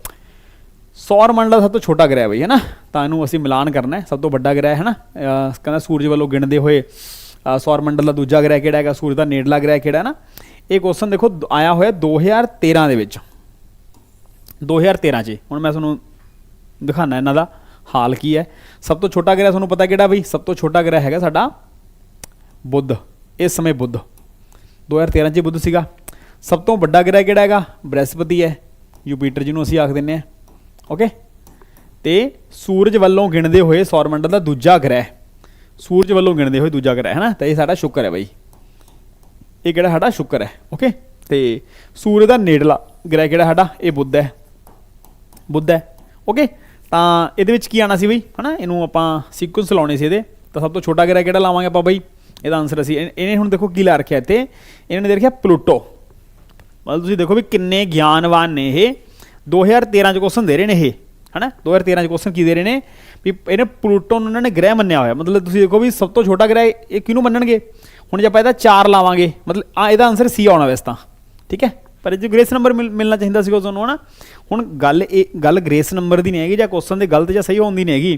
ਸੌਰ ਮੰਡਲ ਸਭ ਤੋਂ ਛੋਟਾ ਗ੍ਰਹਿ ਬਈ ਹੈ ਨਾ ਤਾਂ ਇਹਨੂੰ ਅਸੀਂ ਮਿਲਾਨ ਕਰਨਾ ਹੈ, ਸਭ ਤੋਂ ਵੱਡਾ ਗ੍ਰਹਿ ਹੈ ਨਾ ਕਹਿੰਦਾ ਸੂਰਜ ਵੱਲੋਂ ਗਿਣਦੇ ਹੋਏ ਸੌਰ ਮੰਡਲ ਦਾ ਦੂਜਾ ਗ੍ਰਹਿ ਕਿਹੜਾ ਹੈਗਾ? ਸੂਰਜ ਦਾ ਨੇੜਲਾ ਗ੍ਰਹਿ ਕਿਹੜਾ ਹੈ ਨਾ ਇਹ ਕੁਐਸਚਨ ਦੇਖੋ ਆਇਆ ਹੋਇਆ 2013 ਦੇ ਵਿੱਚ। 2013 'ਚ। ਹੁਣ ਮੈਂ ਤੁਹਾਨੂੰ ਦਿਖਾਣਾ ਇਹਨਾਂ ਦਾ ਹਾਲ ਕੀ ਹੈ। ਸਭ ਤੋਂ ਛੋਟਾ ਗ੍ਰਹਿ ਤੁਹਾਨੂੰ ਪਤਾ ਕਿਹੜਾ ਬਈ? ਸਭ ਤੋਂ ਛੋਟਾ ਗ੍ਰਹਿ ਹੈਗਾ ਸਾਡਾ ਬੁੱਧ। ਇਸ ਸਮੇਂ ਬੁੱਧ। 2013 ਚ ਬੁੱਧ ਸੀਗਾ। ਸਭ ਤੋਂ ਵੱਡਾ ਗ੍ਰਹਿ ਕਿਹੜਾ ਹੈਗਾ? ਬ੍ਰਹਿਸਪਤੀ ਹੈ। ਯੂਪੀਟਰ ਜਿਹਨੂੰ ਅਸੀਂ ਆਖ ਦਿੰਨੇ ਆ ਓਕੇ ਤੇ ਸੂਰਜ ਵੱਲੋਂ ਗਿਣਦੇ ਹੋਏ ਸੌਰ ਮੰਡਲ ਦਾ ਦੂਜਾ ਗ੍ਰਹਿ। ਸੂਰਜ ਵੱਲੋਂ ਗਿਣਦੇ ਹੋਏ ਦੂਜਾ ਗ੍ਰਹਿ ਹੈ ਨਾ ਤਾਂ ਇਹ ਸਾਡਾ ਸ਼ੁੱਕਰ ਹੈ ਬਾਈ। ਇਹ ਕਿਹੜਾ ਸਾਡਾ ਸ਼ੁੱਕਰ ਹੈ ਓਕੇ ਤੇ ਸੂਰਜ ਦਾ ਨੇੜਲਾ ਗ੍ਰਹਿ ਕਿਹੜਾ ਸਾਡਾ? ਇਹ ਬੁੱਧ ਹੈ। ਬੁੱਧ ਹੈ। ਓਕੇ ਤਾਂ ਇਹਦੇ ਵਿੱਚ ਕੀ ਆਣਾ ਸੀ ਬਈ? ਹਨਾ? ਇਹਨੂੰ ਆਪਾਂ ਸੀਕੁਐਂਸ ਲਾਉਣੇ ਸੀ ਇਹਦੇ। ਤਾਂ ਸਭ ਤੋਂ ਛੋਟਾ ਗ੍ਰਹਿ ਕਿਹੜਾ ਲਾਵਾਂਗੇ ਆਪਾਂ ਬਈ? ਇਹਦਾ ਆਨਸਰ ਅਸੀਂ ਇਹ- ਇਹਨੇ ਹੁਣ ਦੇਖੋ ਕੀ ਲਾ ਰੱਖਿਆ ਇੱਥੇ? ਇਹਨਾਂ ਨੇ ਦੇ ਰੱਖਿਆ ਪਲੂਟੋ ਮਤਲਬ ਤੁਸੀਂ ਦੇਖੋ ਵੀ ਕਿੰਨੇ ਗਿਆਨਵਾਨ ਨੇ ਇਹ। 2013 ਚ ਕੁਐਸਚਨ ਦੇ ਰਹੇ ਨੇ ਇਹ, ਹਨਾ? 2013 ਚ ਕੁਐਸਚਨ ਕੀ ਦੇ ਰਹੇ ਨੇ? ਵੀ ਇਹਨੇ ਪਲੂਟੋ ਨੂੰ ਇਹਨਾਂ ਨੇ ਗ੍ਰਹਿ ਮੰਨਿਆ ਹੋਇਆ। ਮਤਲਬ ਤੁਸੀਂ ਦੇਖੋ ਵੀ ਸਭ ਤੋਂ ਛੋਟਾ ਗ੍ਰਹਿ ਇਹ ਕਿਹਨੂੰ ਮੰਨਣਗੇ? ਹੁਣ ਜੇ ਆਪਾਂ ਇਹਦਾ 4 ਲਾਵਾਂਗੇ, ਮਤਲਬ ਆ ਇਹਦਾ ਆਨਸਰ ਸੀ ਆਉਣਾ ਵੈਸੇ ਤਾਂ, ਠੀਕ ਹੈ? ਪਰ ਇਹ ਜੋ ਗ੍ਰੇਸ ਨੰਬਰ ਮਿਲਣਾ ਚਾਹੀਦਾ ਸੀਗਾ ਤੁਹਾਨੂੰ, ਹਨਾ? ਹੁਣ ਗੱਲ ਇਹ, ਗੱਲ ਗ੍ਰੇਸ ਨੰਬਰ ਦੀ ਨਹੀਂ ਹੈਗੀ ਜਾਂ ਕੁਐਸਚਨ ਦੇ ਗਲਤ ਜਾਂ ਸਹੀ ਹੋਣ ਦੀ ਨਹੀਂ ਹੈਗੀ।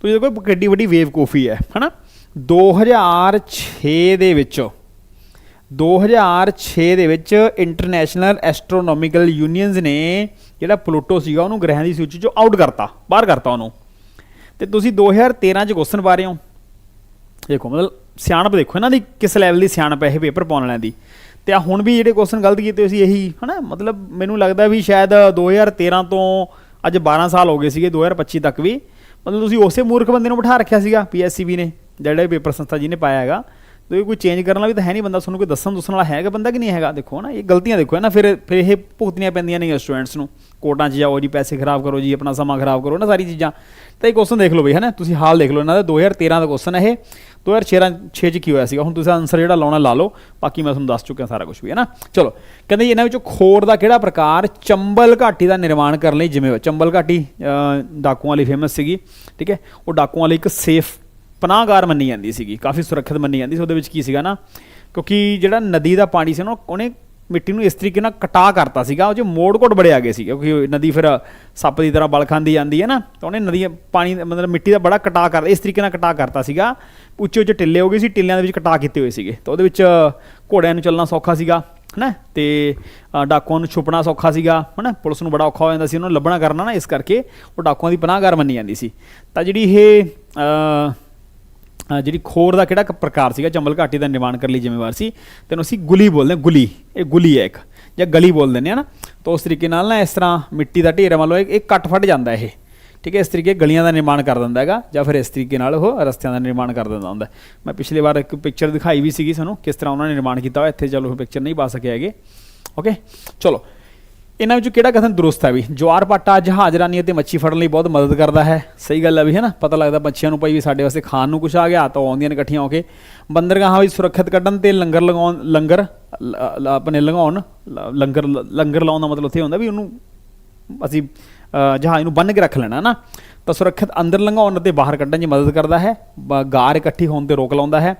ਤੁਸੀਂ ਦੇਖੋ ਕਿੱਡੀ ਵੱਡੀ ਵੇਵ ਕੋਫੀ ਹੈ, ਹਨਾ? 2006 ਦੇ ਵਿੱਚ 2006 ਦੇ ਵਿੱਚ ਇੰਟਰਨੈਸ਼ਨਲ ਐਸਟਰੋਨੋਮਿਕਲ ਯੂਨੀਅਨਸ ਨੇ ਜਿਹੜਾ ਪਲੂਟੋ ਸੀਗਾ, ਉਹਨੂੰ ਗ੍ਰਹਿਆਂ ਦੀ ਸੂਚੀ ਚੋਂ ਆਊਟ ਕਰਤਾ, ਬਾਹਰ ਕਰਤਾ ਉਹਨੂੰ। ਤੇ ਤੁਸੀਂ 2013 ਚ ਕੁਐਸਚਨ ਪਾ ਰਹੇ ਹੋ। ਦੇਖੋ, ਮਤਲਬ ਸਿਆਣਪ ਦੇਖੋ, ਇਹਨਾਂ ਦੀ ਕਿਸ ਲੈਵਲ ਦੀ ਸਿਆਣਪ ਹੈ ਇਹ ਪੇਪਰ ਪਾਉਣ ਵਾਲਿਆਂ ਦੀ। ਤੇ ਆ ਹੁਣ ਵੀ ਜਿਹੜੇ ਕੁਐਸਚਨ ਗਲਤ ਕੀਤੇ ਸੀ, ਇਹੀ, ਹਨਾ, ਮਤਲਬ ਮੈਨੂੰ ਲੱਗਦਾ ਵੀ ਸ਼ਾਇਦ 2013 ਤੋਂ ਅੱਜ 12 ਸਾਲ ਹੋ ਗਏ ਸੀਗੇ 2025 ਤੱਕ ਵੀ। ਮਤਲਬ ਤੁਸੀਂ ਉਸੇ ਮੂਰਖ ਬੰਦੇ ਨੂੰ ਬਿਠਾ ਰੱਖਿਆ ਸੀਗਾ ਪੀਐਸਸੀਬੀ ਨੇ, ਜਿਹੜਾ ਇਹ ਪੇਪਰ ਸੰਸਥਾ ਜੀ ਨੇ ਪਾਇਆ ਹੈਗਾ। ਤੇ ਕੋਈ ਚੇਂਜ ਕਰਨ ਵਾਲਾ ਵੀ ਤਾਂ ਹੈ ਨਹੀਂ ਬੰਦਾ, ਤੁਹਾਨੂੰ ਕੋਈ ਦੱਸਣ ਦੱਸਣ ਵਾਲਾ ਹੈਗਾ ਬੰਦਾ ਕਿ ਨਹੀਂ ਹੈਗਾ? ਦੇਖੋ ਨਾ, ਇਹ ਗਲਤੀਆਂ ਦੇਖੋ, ਹੈ ਨਾ? ਫਿਰ ਫਿਰ ਇਹ ਭੁਗਤਣੀਆਂ ਪੈਂਦੀਆਂ ਨੇ ਸਟੂਡੈਂਟਸ ਨੂੰ। ਕੋਰਟਾਂ 'ਚ ਜਾਓ ਜੀ, ਪੈਸੇ ਖਰਾਬ ਕਰੋ ਜੀ, ਆਪਣਾ ਸਮਾਂ ਖਰਾਬ ਕਰੋ, ਨਾ ਸਾਰੀ ਚੀਜ਼ਾਂ। ਤਾਂ ਇਹ ਕੁਐਸਚਨ ਦੇਖ ਲਓ ਬਈ, ਹੈ ਨਾ? ਤੁਸੀਂ ਹਾਲ ਦੇਖ ਲਓ ਇਹਨਾਂ ਦਾ। 2013 ਦਾ ਕੁਐਸਚਨ ਹੈ ਇਹ। 2006 6 ਚ ਕੀ ਹੋਇਆ ਸੀਗਾ? ਹੁਣ ਤੁਸੀਂ ਆਨਸਰ ਜਿਹੜਾ ਲਾਉਣਾ, ਲਾ ਲਓ। ਬਾਕੀ ਮੈਂ ਤੁਹਾਨੂੰ ਦੱਸ ਚੁੱਕਿਆ ਸਾਰਾ ਕੁਝ ਵੀ, ਹੈ ਨਾ? ਚਲੋ, ਕਹਿੰਦੇ ਜੀ, ਇਹਨਾਂ ਵਿੱਚੋਂ ਖੋਰ ਦਾ ਕਿਹੜਾ ਪ੍ਰਕਾਰ ਚੰਬਲ ਘਾਟੀ ਦਾ ਨਿਰਮਾਣ ਕਰਨ ਲਈ ਜਿਵੇਂ ਚੰਬਲ ਘਾਟੀ ਡਾਕੂਆਂ ਲਈ ਫੇਮਸ ਸੀਗੀ, ਠੀਕ ਹੈ? ਉਹ ਡਾਕੂਆਂ ਲਈ ਇੱਕ ਸੇਫ ਪਨਾਹਗਾਰ ਮੰਨੀ ਜਾਂਦੀ ਸੀਗੀ ਕਾਫੀ ਸੁਰੱਖਿਅਤ ਮੰਨੀ ਜਾਂਦੀ ਸੀ ਉਹਦੇ ਵਿੱਚ ਕੀ ਸੀਗਾ ਨਾ ਕਿਉਂਕਿ ਜਿਹੜਾ ਨਦੀ ਦਾ ਪਾਣੀ ਸੀ ਨਾ ਉਹਨੇ ਮਿੱਟੀ ਨੂੰ ਇਸ ਤਰੀਕੇ ਨਾਲ ਕਟਾ ਕਰਤਾ ਸੀਗਾ ਉਹ 'ਚ ਮੋੜ ਕੋਟ ਬੜੇ ਆ ਗਏ ਸੀ ਕਿਉਂਕਿ ਨਦੀ ਫਿਰ ਸੱਪ ਦੀ ਤਰ੍ਹਾਂ ਬਲ ਖਾਂਦੀ ਜਾਂਦੀ ਹੈ ਨਾ ਤਾਂ ਉਹਨੇ ਨਦੀ ਪਾਣੀ ਮਤਲਬ ਮਿੱਟੀ ਦਾ ਬੜਾ ਕਟਾ ਕਰ ਇਸ ਤਰੀਕੇ ਨਾਲ ਕਟਾ ਕਰਤਾ ਸੀਗਾ ਉੱਚੇ ਉੱਚੇ ਟਿੱਲੇ ਹੋ ਗਏ ਸੀ ਟਿੱਲਿਆਂ ਦੇ ਵਿੱਚ ਕਟਾ ਕੀਤੇ ਹੋਏ ਸੀਗੇ ਤਾਂ ਉਹਦੇ ਵਿੱਚ ਘੋੜਿਆਂ ਨੂੰ ਚੱਲਣਾ ਸੌਖਾ ਸੀਗਾ ਹਨਾ ਤੇ ਅ, ਡਾਕੂਆਂ ਨੂੰ ਛੁਪਣਾ ਸੌਖਾ ਸੀਗਾ ਹਨਾ ਪੁਲਿਸ ਨੂੰ ਬੜਾ ਔਖਾ ਹੋ ਜਾਂਦਾ ਸੀ ਉਹਨਾਂ ਨੂੰ ਲੱਭਣਾ ਕਰਨਾ ਨਾ ਇਸ ਕਰਕੇ ਉਹ ਡਾਕੂਆਂ ਦੀ ਪਨਾਹਗਾਰ ਮੰਨੀ ਜਾਂਦੀ ਸੀ। ਤਾਂ ਜਿਹੜੀ ਇਹ ਜਿਹੜੀ ਖੋਰ ਦਾ ਕਿਹੜਾ ਕ- ਪ੍ਰਕਾਰ ਸੀਗਾ ਚੰਬਲ ਘਾਟੀ ਦਾ ਨਿਰਮਾਣ ਕਰਨ ਲਈ ਜ਼ਿੰਮੇਵਾਰ ਸੀ, ਤੈਨੂੰ ਅਸੀਂ ਗੁਲੀ ਬੋਲਦੇ ਹਾਂ, ਗੁਲੀ, ਇਹ ਗੁਲੀ ਹੈ ਇੱਕ, ਜਾਂ ਗਲੀ ਬੋਲ ਦਿੰਦੇ ਆ ਨਾ ਤਾਂ ਉਸ ਤਰੀਕੇ ਨਾਲ ਨਾ ਇਸ ਤਰ੍ਹਾਂ ਮਿੱਟੀ ਦਾ ਢੇਰ ਮੰਨ ਲਓ ਇਹ ਕੱਟ ਫਟ ਜਾਂਦਾ ਇਹ, ਠੀਕ ਹੈ? ਇਸ ਤਰੀਕੇ ਗਲੀਆਂ ਦਾ ਨਿਰਮਾਣ ਕਰ ਦਿੰਦਾ ਹੈਗਾ, ਜਾਂ ਫਿਰ ਇਸ ਤਰੀਕੇ ਨਾਲ ਉਹ ਰਸਤਿਆਂ ਦਾ ਨਿਰਮਾਣ ਕਰ ਦਿੰਦਾ ਹੁੰਦਾ ਮੈਂ ਪਿਛਲੇ ਵਾਰ ਇੱਕ ਪਿਕਚਰ ਦਿਖਾਈ ਵੀ ਸੀਗੀ ਸਾਨੂੰ, ਕਿਸ ਤਰ੍ਹਾਂ ਉਹਨਾਂ ਨੇ ਨਿਰਮਾਣ ਕੀਤਾ ਹੋਇਆ, ਇੱਥੇ ਚਲੋ ਪਿਕਚਰ ਨਹੀਂ ਪਾ ਸਕੇ ਹੈਗੇ ਓਕੇ ਚਲੋ ਇਹਨਾਂ ਵਿੱਚੋਂ ਕਿਹੜਾ ਕਥਨ ਦਰੁਸਤ ਹੈ ਵੀ? ਜਵਾਰ ਪਾਟਾ ਜਹਾਜ਼ਰਾਨੀ ਅਤੇ ਮੱਛੀ ਫੜਨ ਲਈ ਬਹੁਤ ਮਦਦ ਕਰਦਾ ਹੈ। ਸਹੀ ਗੱਲ ਹੈ ਵੀ, ਹੈ ਨਾ? ਪਤਾ ਲੱਗਦਾ ਮੱਛੀਆਂ ਨੂੰ ਭਾਈ ਵੀ ਸਾਡੇ ਵਾਸਤੇ ਖਾਣ ਨੂੰ ਕੁਝ ਆ ਗਿਆ, ਤਾਂ ਉਹ ਆਉਂਦੀਆਂ ਨੇ ਇਕੱਠੀਆਂ ਹੋ ਕੇ। ਬੰਦਰਗਾਹਾਂ ਵਿੱਚ ਸੁਰੱਖਿਅਤ ਕੱਢਣ ਤੇ ਲੰਗਰ ਲਗਾਉਣ, ਲੰਗਰ, ਲ- ਲ- ਆਪਣੇ ਲਗਾਉਣ, ਲ- ਲੰਗਰ ਲੰਗਰ ਲਾਉਣ ਦਾ ਮਤਲਬ ਉੱਥੇ ਹੁੰਦਾ ਵੀ ਉਹਨੂੰ ਅਸੀਂ ਜਹਾਜ਼ ਨੂੰ ਬੰਨ ਕੇ ਰੱਖ ਲੈਣਾ ਨਾ? ਤਾਂ ਸੁਰੱਖਿਅਤ ਅੰਦਰ ਲੰਘਾਉਣ ਅਤੇ ਬਾਹਰ ਕੱਢਣ 'ਚ ਮਦਦ ਕਰਦਾ ਹੈ। ਬ- ਗਾਰ ਇਕੱਠੀ ਹੋਣ ਤੇ ਰੋਕ ਲਾਉਂਦਾ ਹੈ।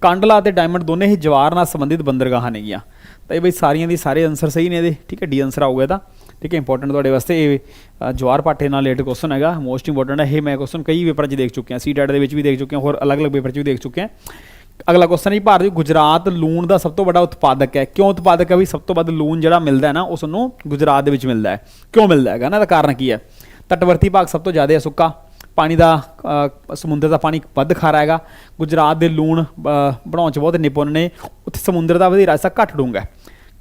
ਕਾਂਡਲਾ ਅਤੇ ਡਾਇਮੰਡ ਦੋਨੇ ਹੀ ਜਵਾਰ ਨਾਲ ਸੰਬੰਧਿਤ ਬੰਦਰਗਾਹਾਂ ਨੇਗੀਆਂ ਤਾਂ ਇਹ ਬਈ ਸਾਰੀਆਂ ਦੀ ਸਾਰੇ ਆਨਸਰ ਸਹੀ ਨੇ ਇਹਦੇ। ਠੀਕ ਹੈ ਡੀ ਆਨਸਰ ਆਊਗਾ ਇਹਦਾ। ਠੀਕ ਹੈ ਇੰਪੋਰਟੈਂਟ ਤੁਹਾਡੇ ਵਾਸਤੇ ਇਹ ਅ, ਜਵਾਰ ਪਾਟੇ ਨਾਲ ਰਿਲੇਟਡ ਕੁਐਸਚਨ ਹੈਗਾ। ਮੋਸਟ ਇੰਪੋਰਟੈਂਟ ਹੈ। ਇਹ ਮੈਂ ਕੁਐਸਚਨ ਕਈ ਪੇਪਰਾਂ 'ਚ ਦੇਖ ਚੁੱਕਿਆ ਸੀ ਡੈਟ ਦੇ ਵਿੱਚ ਵੀ ਦੇਖ ਚੁੱਕਿਆ ਹੋਰ ਅਲੱਗ-ਅਲੱਗ ਪੇਪਰ 'ਚ ਵੀ ਦੇਖ ਚੁੱਕਿਆ। ਅਗਲਾ ਕੁਐਸਚਨ ਹੈ ਜੀ, ਭਾਰਤ ਗੁਜਰਾਤ ਲੂਣ ਦਾ ਸਭ ਤੋਂ ਵੱਡਾ ਉਤਪਾਦਕ ਹੈ। ਕਿਉਂ ਉਤਪਾਦਕ ਹੈ? ਵੀ ਸਭ ਤੋਂ ਵੱਧ ਲੂਣ ਜਿਹੜਾ ਮਿਲਦਾ ਹੈ ਨਾ ਉਸ ਨੂੰ ਗੁਜਰਾਤ ਦੇ ਵਿੱਚ ਮਿਲਦਾ ਹੈ। ਕਿਉਂ ਮਿਲਦਾ ਹੈਗਾ? ਨਾ ਦਾ ਕਾਰਨ ਕੀ ਹੈ? ਤਟਵਰਤੀ ਭਾਗ ਸਭ ਤੋਂ ਜ਼ਿਆਦਾ ਹੈ ਸੁੱਕਾ। ਪਾਣੀ ਦਾ ਸਮੁੰਦਰ ਦਾ ਪਾਣੀ ਵੱਧ ਖਾਰਾ ਹੈਗਾ। ਗੁਜਰਾਤ ਦੇ ਲੂਣ ਬਣਾਉਣ 'ਚ ਬਹੁਤ ਨਿਪੁੰਨ ਨੇ। ਉੱਥੇ ਸਮੁੰਦਰ ਦਾ ਵਧੇਰਾ ਹਿੱਸਾ ਘੱਟ ਡੂੰਘਾ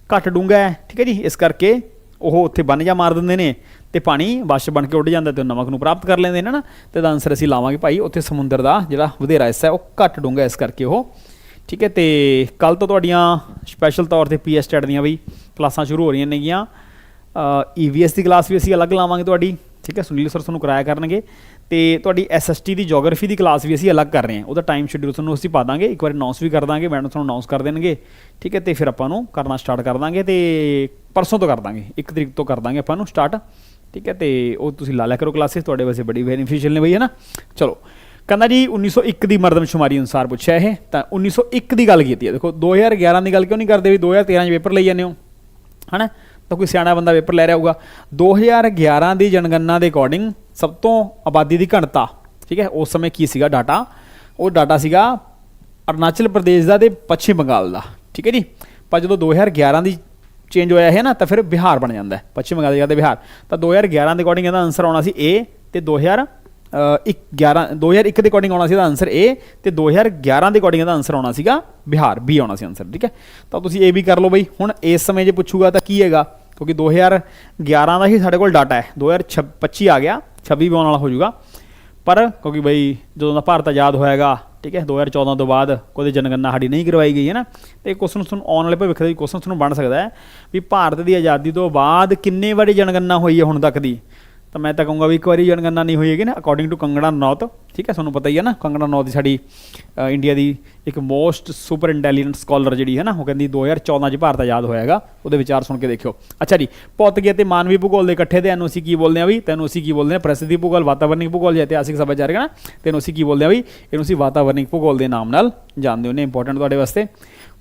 ਘੱਟ ਡੂੰਘਾ ਠੀਕ ਹੈ ਜੀ? ਇਸ ਕਰਕੇ ਉਹ ਉੱਥੇ ਬੰਨ ਜਾ ਮਾਰ ਦਿੰਦੇ ਨੇ ਤੇ ਪਾਣੀ ਵਸ਼ ਬਣ ਕੇ ਉੱਡ ਜਾਂਦਾ ਤੇ ਉਹ ਨਮਕ ਨੂੰ ਪ੍ਰਾਪਤ ਕਰ ਲੈਂਦੇ ਨੇ ਨਾ? ਤੇ ਦਾ ਆਨਸਰ ਅਸੀਂ ਲਾਵਾਂਗੇ ਭਾਈ, ਉੱਥੇ ਸਮੁੰਦਰ ਦਾ ਜਿਹੜਾ ਵਧੇਰਾ ਹਿੱਸਾ ਹੈ, ਉਹ ਘੱਟ ਡੂੰਘਾ ਇਸ ਕਰਕੇ ਉਹ। ਠੀਕ ਹੈ, ਤੇ ਕੱਲ ਤੋਂ ਤੁਹਾਡੀਆਂ ਸਪੈਸ਼ਲ ਤੌਰ ਤੇ ਪੀਐਸ ਟੈਟ ਦੀਆਂ ਵੀ ਕਲਾਸਾਂ ਸ਼ੁਰੂ ਹੋ ਰਹੀਆਂ ਨੇਗੀਆਂ। ਈਵੀਐਸ ਦੀ ਕਲਾਸ ਵੀ ਅਸੀਂ ਅਲੱਗ ਲਾਵਾਂਗੇ ਤੁਹਾਡੀ। ਠੀਕ ਹੈ, ਸੁਨੀਲ ਸਰ ਤੁਹਾਨੂੰ ਕਰਾਇਆ ਕਰਨਗੇ। ਤੇ ਤੁਹਾਡੀ ਐਸਐਸਟੀ ਦੀ ਜੀਓਗ੍ਰਾਫੀ ਦੀ ਕਲਾਸ ਵੀ ਅਸੀਂ ਅਲੱਗ ਕਰ ਰਹੇ ਹਾਂ। ਉਹਦਾ ਟਾਈਮ ਸ਼ੈਡਿਊਲ ਤੁਹਾਨੂੰ ਅਸੀਂ ਪਾ ਦਾਂਗੇ। ਇੱਕ ਵਾਰੀ ਅਨਾਉਂਸ ਵੀ ਕਰ ਦਾਂਗੇ ਮੈਡਮ ਤੁਹਾਨੂੰ ਅਨਾਉਂਸ ਕਰ ਦੇਣਗੇ। ਠੀਕ ਹੈ, ਤੇ ਫਿਰ ਆਪਾਂ ਨੂੰ ਕਰਨਾ ਸਟਾਰਟ ਕਰ ਦਾਂਗੇ ਤੇ ਪਰਸੋਂ ਤੋਂ ਕਰ ਦਾਂਗੇ। ਇੱਕ ਤਰੀਕ ਤੋਂ ਕਰ ਦਾਂਗੇ ਆਪਾਂ ਨੂੰ ਸਟਾਰਟ ਠੀਕ ਹੈ, ਤੇ ਉਹ ਤੁਸੀਂ ਲਾ ਲਿਆ ਕਰੋ ਕਲਾਸਿਸ ਤੁਹਾਡੇ ਵਾਸਤੇ ਬੜੀ ਬੈਨੀਫੀਸ਼ੀਅਲ ਨੇ ਬਈ, ਹੈ ਨਾ? ਚਲੋ। ਕਹਿੰਦਾ ਜੀ 1901 ਦੀ ਮਰਦਮਸ਼ੁਮਾਰੀ ਅਨੁਸਾਰ ਪੁੱਛਿਆ ਇਹ। ਤਾਂ 1901 ਦੀ ਗੱਲ ਕੀਤੀ ਹੈ। ਦੇਖੋ 2011 ਦੀ ਗੱਲ ਕਿਉਂ ਨਹੀਂ ਕਰਦੇ ਵੀ 2013 ਚ ਪੇਪਰ ਲਈ ਜਾਂਦੇ ਹੋ? ਹਨਾ? ਤਾਂ ਕੋਈ ਸਿਆਣਾ ਬੰਦਾ ਪੇਪਰ ਲੈ ਰਿਹਾ ਹੋਊਗਾ। 2011 ਦੀ ਜਨਗਣਨਾ ਦੇ ਅਕੋਰਡਿੰਗ ਸਭ ਤੋਂ ਆਬਾਦੀ ਦੀ ਘਣਤਾ ਠੀਕ ਹੈ ਉਸ ਸਮੇਂ ਕੀ ਸੀਗਾ ਡਾਟਾ? ਉਹ ਡਾਟਾ ਸੀਗਾ ਅਰੁਣਾਚਲ ਪ੍ਰਦੇਸ਼ ਦਾ ਤੇ ਪੱਛਮੀ ਬੰਗਾਲ ਦਾ ਠੀਕ ਹੈ ਜੀ। ਪਰ ਜਦੋਂ 2011 ਦੀ ਚੇਂਜ ਹੋਇਆ ਹੈ ਨਾ ਤਾਂ ਫਿਰ ਬਿਹਾਰ ਬਣ ਜਾਂਦਾ ਹੈ ਪੱਛਮੀ ਬੰਗਾਲ ਦੀ ਜਗ੍ਹਾ ਤੇ ਬਿਹਾਰ। ਤਾਂ 2011 ਦੇ ਅਕੋਰਡਿੰਗ ਇਹਦਾ ਆਨਸਰ ਆਉਣਾ ਸੀ A ਤੇ 2000 ਅ, ਇੱਕ 11 2001 ਦੇ ਅਕੋਰਡਿੰਗ ਆਉਣਾ ਸੀ ਇਹਦਾ ਆਨਸਰ A ਤੇ 2011 ਦੇ ਅਕੋਰਡਿੰਗ ਇਹਦਾ ਆਨਸਰ ਆਉਣਾ ਸੀਗਾ ਬਿਹਾਰ B ਆਉਣਾ ਸੀ ਆਨਸਰ ਠੀਕ ਹੈ। ਤਾਂ ਤੁਸੀਂ ਇਹ ਵੀ ਕਰ ਲਓ ਬਈ। ਹੁਣ ਇਸ ਸਮੇਂ ਜੇ ਪੁੱਛੂਗਾ ਤਾਂ ਕੀ ਹੈਗਾ? ਕਿਉਂਕਿ 2011 ਦਾ ਹੀ ਸਾਡੇ ਕੋਲ ਡਾਟਾ ਹੈ 2025 ਆ ਗਿਆ। 26 ਵੀ ਆਉਣ ਵਾਲਾ ਹੋ ਜਾਊਗਾ। ਪਰ ਕਿਉਂਕਿ ਬਈ ਜਦੋਂ ਦਾ ਭਾਰਤ ਆਜ਼ਾਦ ਹੋਇਆਗਾ, ਠੀਕ ਹੈ 2014 ਤੋਂ ਬਾਅਦ ਕੋਈ ਜਨਗਣਨਾ ਸਾਡੀ ਨਹੀਂ ਕਰਵਾਈ ਗਈ ਹੈ ਨਾ, ਤੇ ਕੁਐਸਚਨ ਤੁਹਾਨੂੰ ਆਉਣ ਵਾਲੇ ਭਵਿੱਖ ਦੇ ਵੀ ਕੁਐਸਚਨ ਤੁਹਾਨੂੰ ਬਣ ਸਕਦਾ ਹੈ ਵੀ ਭਾਰਤ ਦੀ ਆਜ਼ਾਦੀ ਤੋਂ ਬਾਅਦ ਕਿੰਨੇ ਵਾਰੀ ਜਨਗਣਨਾ ਹੋਈ ਹੈ ਹੁਣ ਤੱਕ ਦੀ। ਤਾਂ ਮੈਂ ਤਾਂ ਕਹੂੰਗਾ ਵੀ ਇੱਕ ਵਾਰੀ ਜਨਗਣਨਾ ਨਹੀਂ ਹੋਈ ਹੈਗੀ ਨਾ ਅਕੋਰਡਿੰਗ ਟੂ ਕੰਗਣਾ ਨੌਤ, ਠੀਕ ਹੈ, ਤੁਹਾਨੂੰ ਪਤਾ ਹੀ ਹੈ ਨਾ, ਕੰਗਣਾ ਨੌਤ ਦੀ ਸਾਡੀ ਇੰਡੀਆ ਦੀ ਇੱਕ ਮੋਸਟ ਸੁਪਰ ਇੰਟੈਲੀਜੈਂਟ ਸਕਾਲਰ ਜਿਹੜੀ ਹੈ ਨਾ, ਉਹ ਕਹਿੰਦੀ 2014 ਚ ਭਾਰਤ ਆਜ਼ਾਦ ਹੋਇਆਗਾ ਉਹਦੇ ਵਿਚਾਰ ਸੁਣ ਕੇ ਦੇਖਿਓ। ਅੱਛਾ ਜੀ, ਭੌਤਿਕੀ ਅਤੇ ਮਾਨਵੀ ਭੂਗੋਲ ਦੇ ਇਕੱਠੇ ਤੇ ਇਹਨੂੰ ਅਸੀਂ ਕੀ ਬੋਲਦੇ ਆ ਵੀ, ਤੈਨੂੰ ਅਸੀਂ ਕੀ ਬੋਲਦੇ ਆ ਪ੍ਰਸਿੱਧੀ ਭੂਗੋਲ ਵਾਤਾਵਰਨਿਕ ਭੂਗੋਲ ਜਾਂ ਇਤਿਹਾਸਿਕ ਸੱਭਿਆਚਾਰਕ ਨਾ, ਤੈਨੂੰ ਅਸੀਂ ਕੀ ਬੋਲਦੇ ਆ ਵੀ, ਇਹਨੂੰ ਅਸੀਂ ਵਾਤਾਵਰਨਿਕ ਭੂਗੋਲ ਦੇ ਨਾਮ ਨਾਲ ਜਾਣਦੇ ਹੁੰਦੇ ਇੰਪੋਰਟੈਂਟ ਤੁਹਾਡੇ ਵਾਸਤੇ।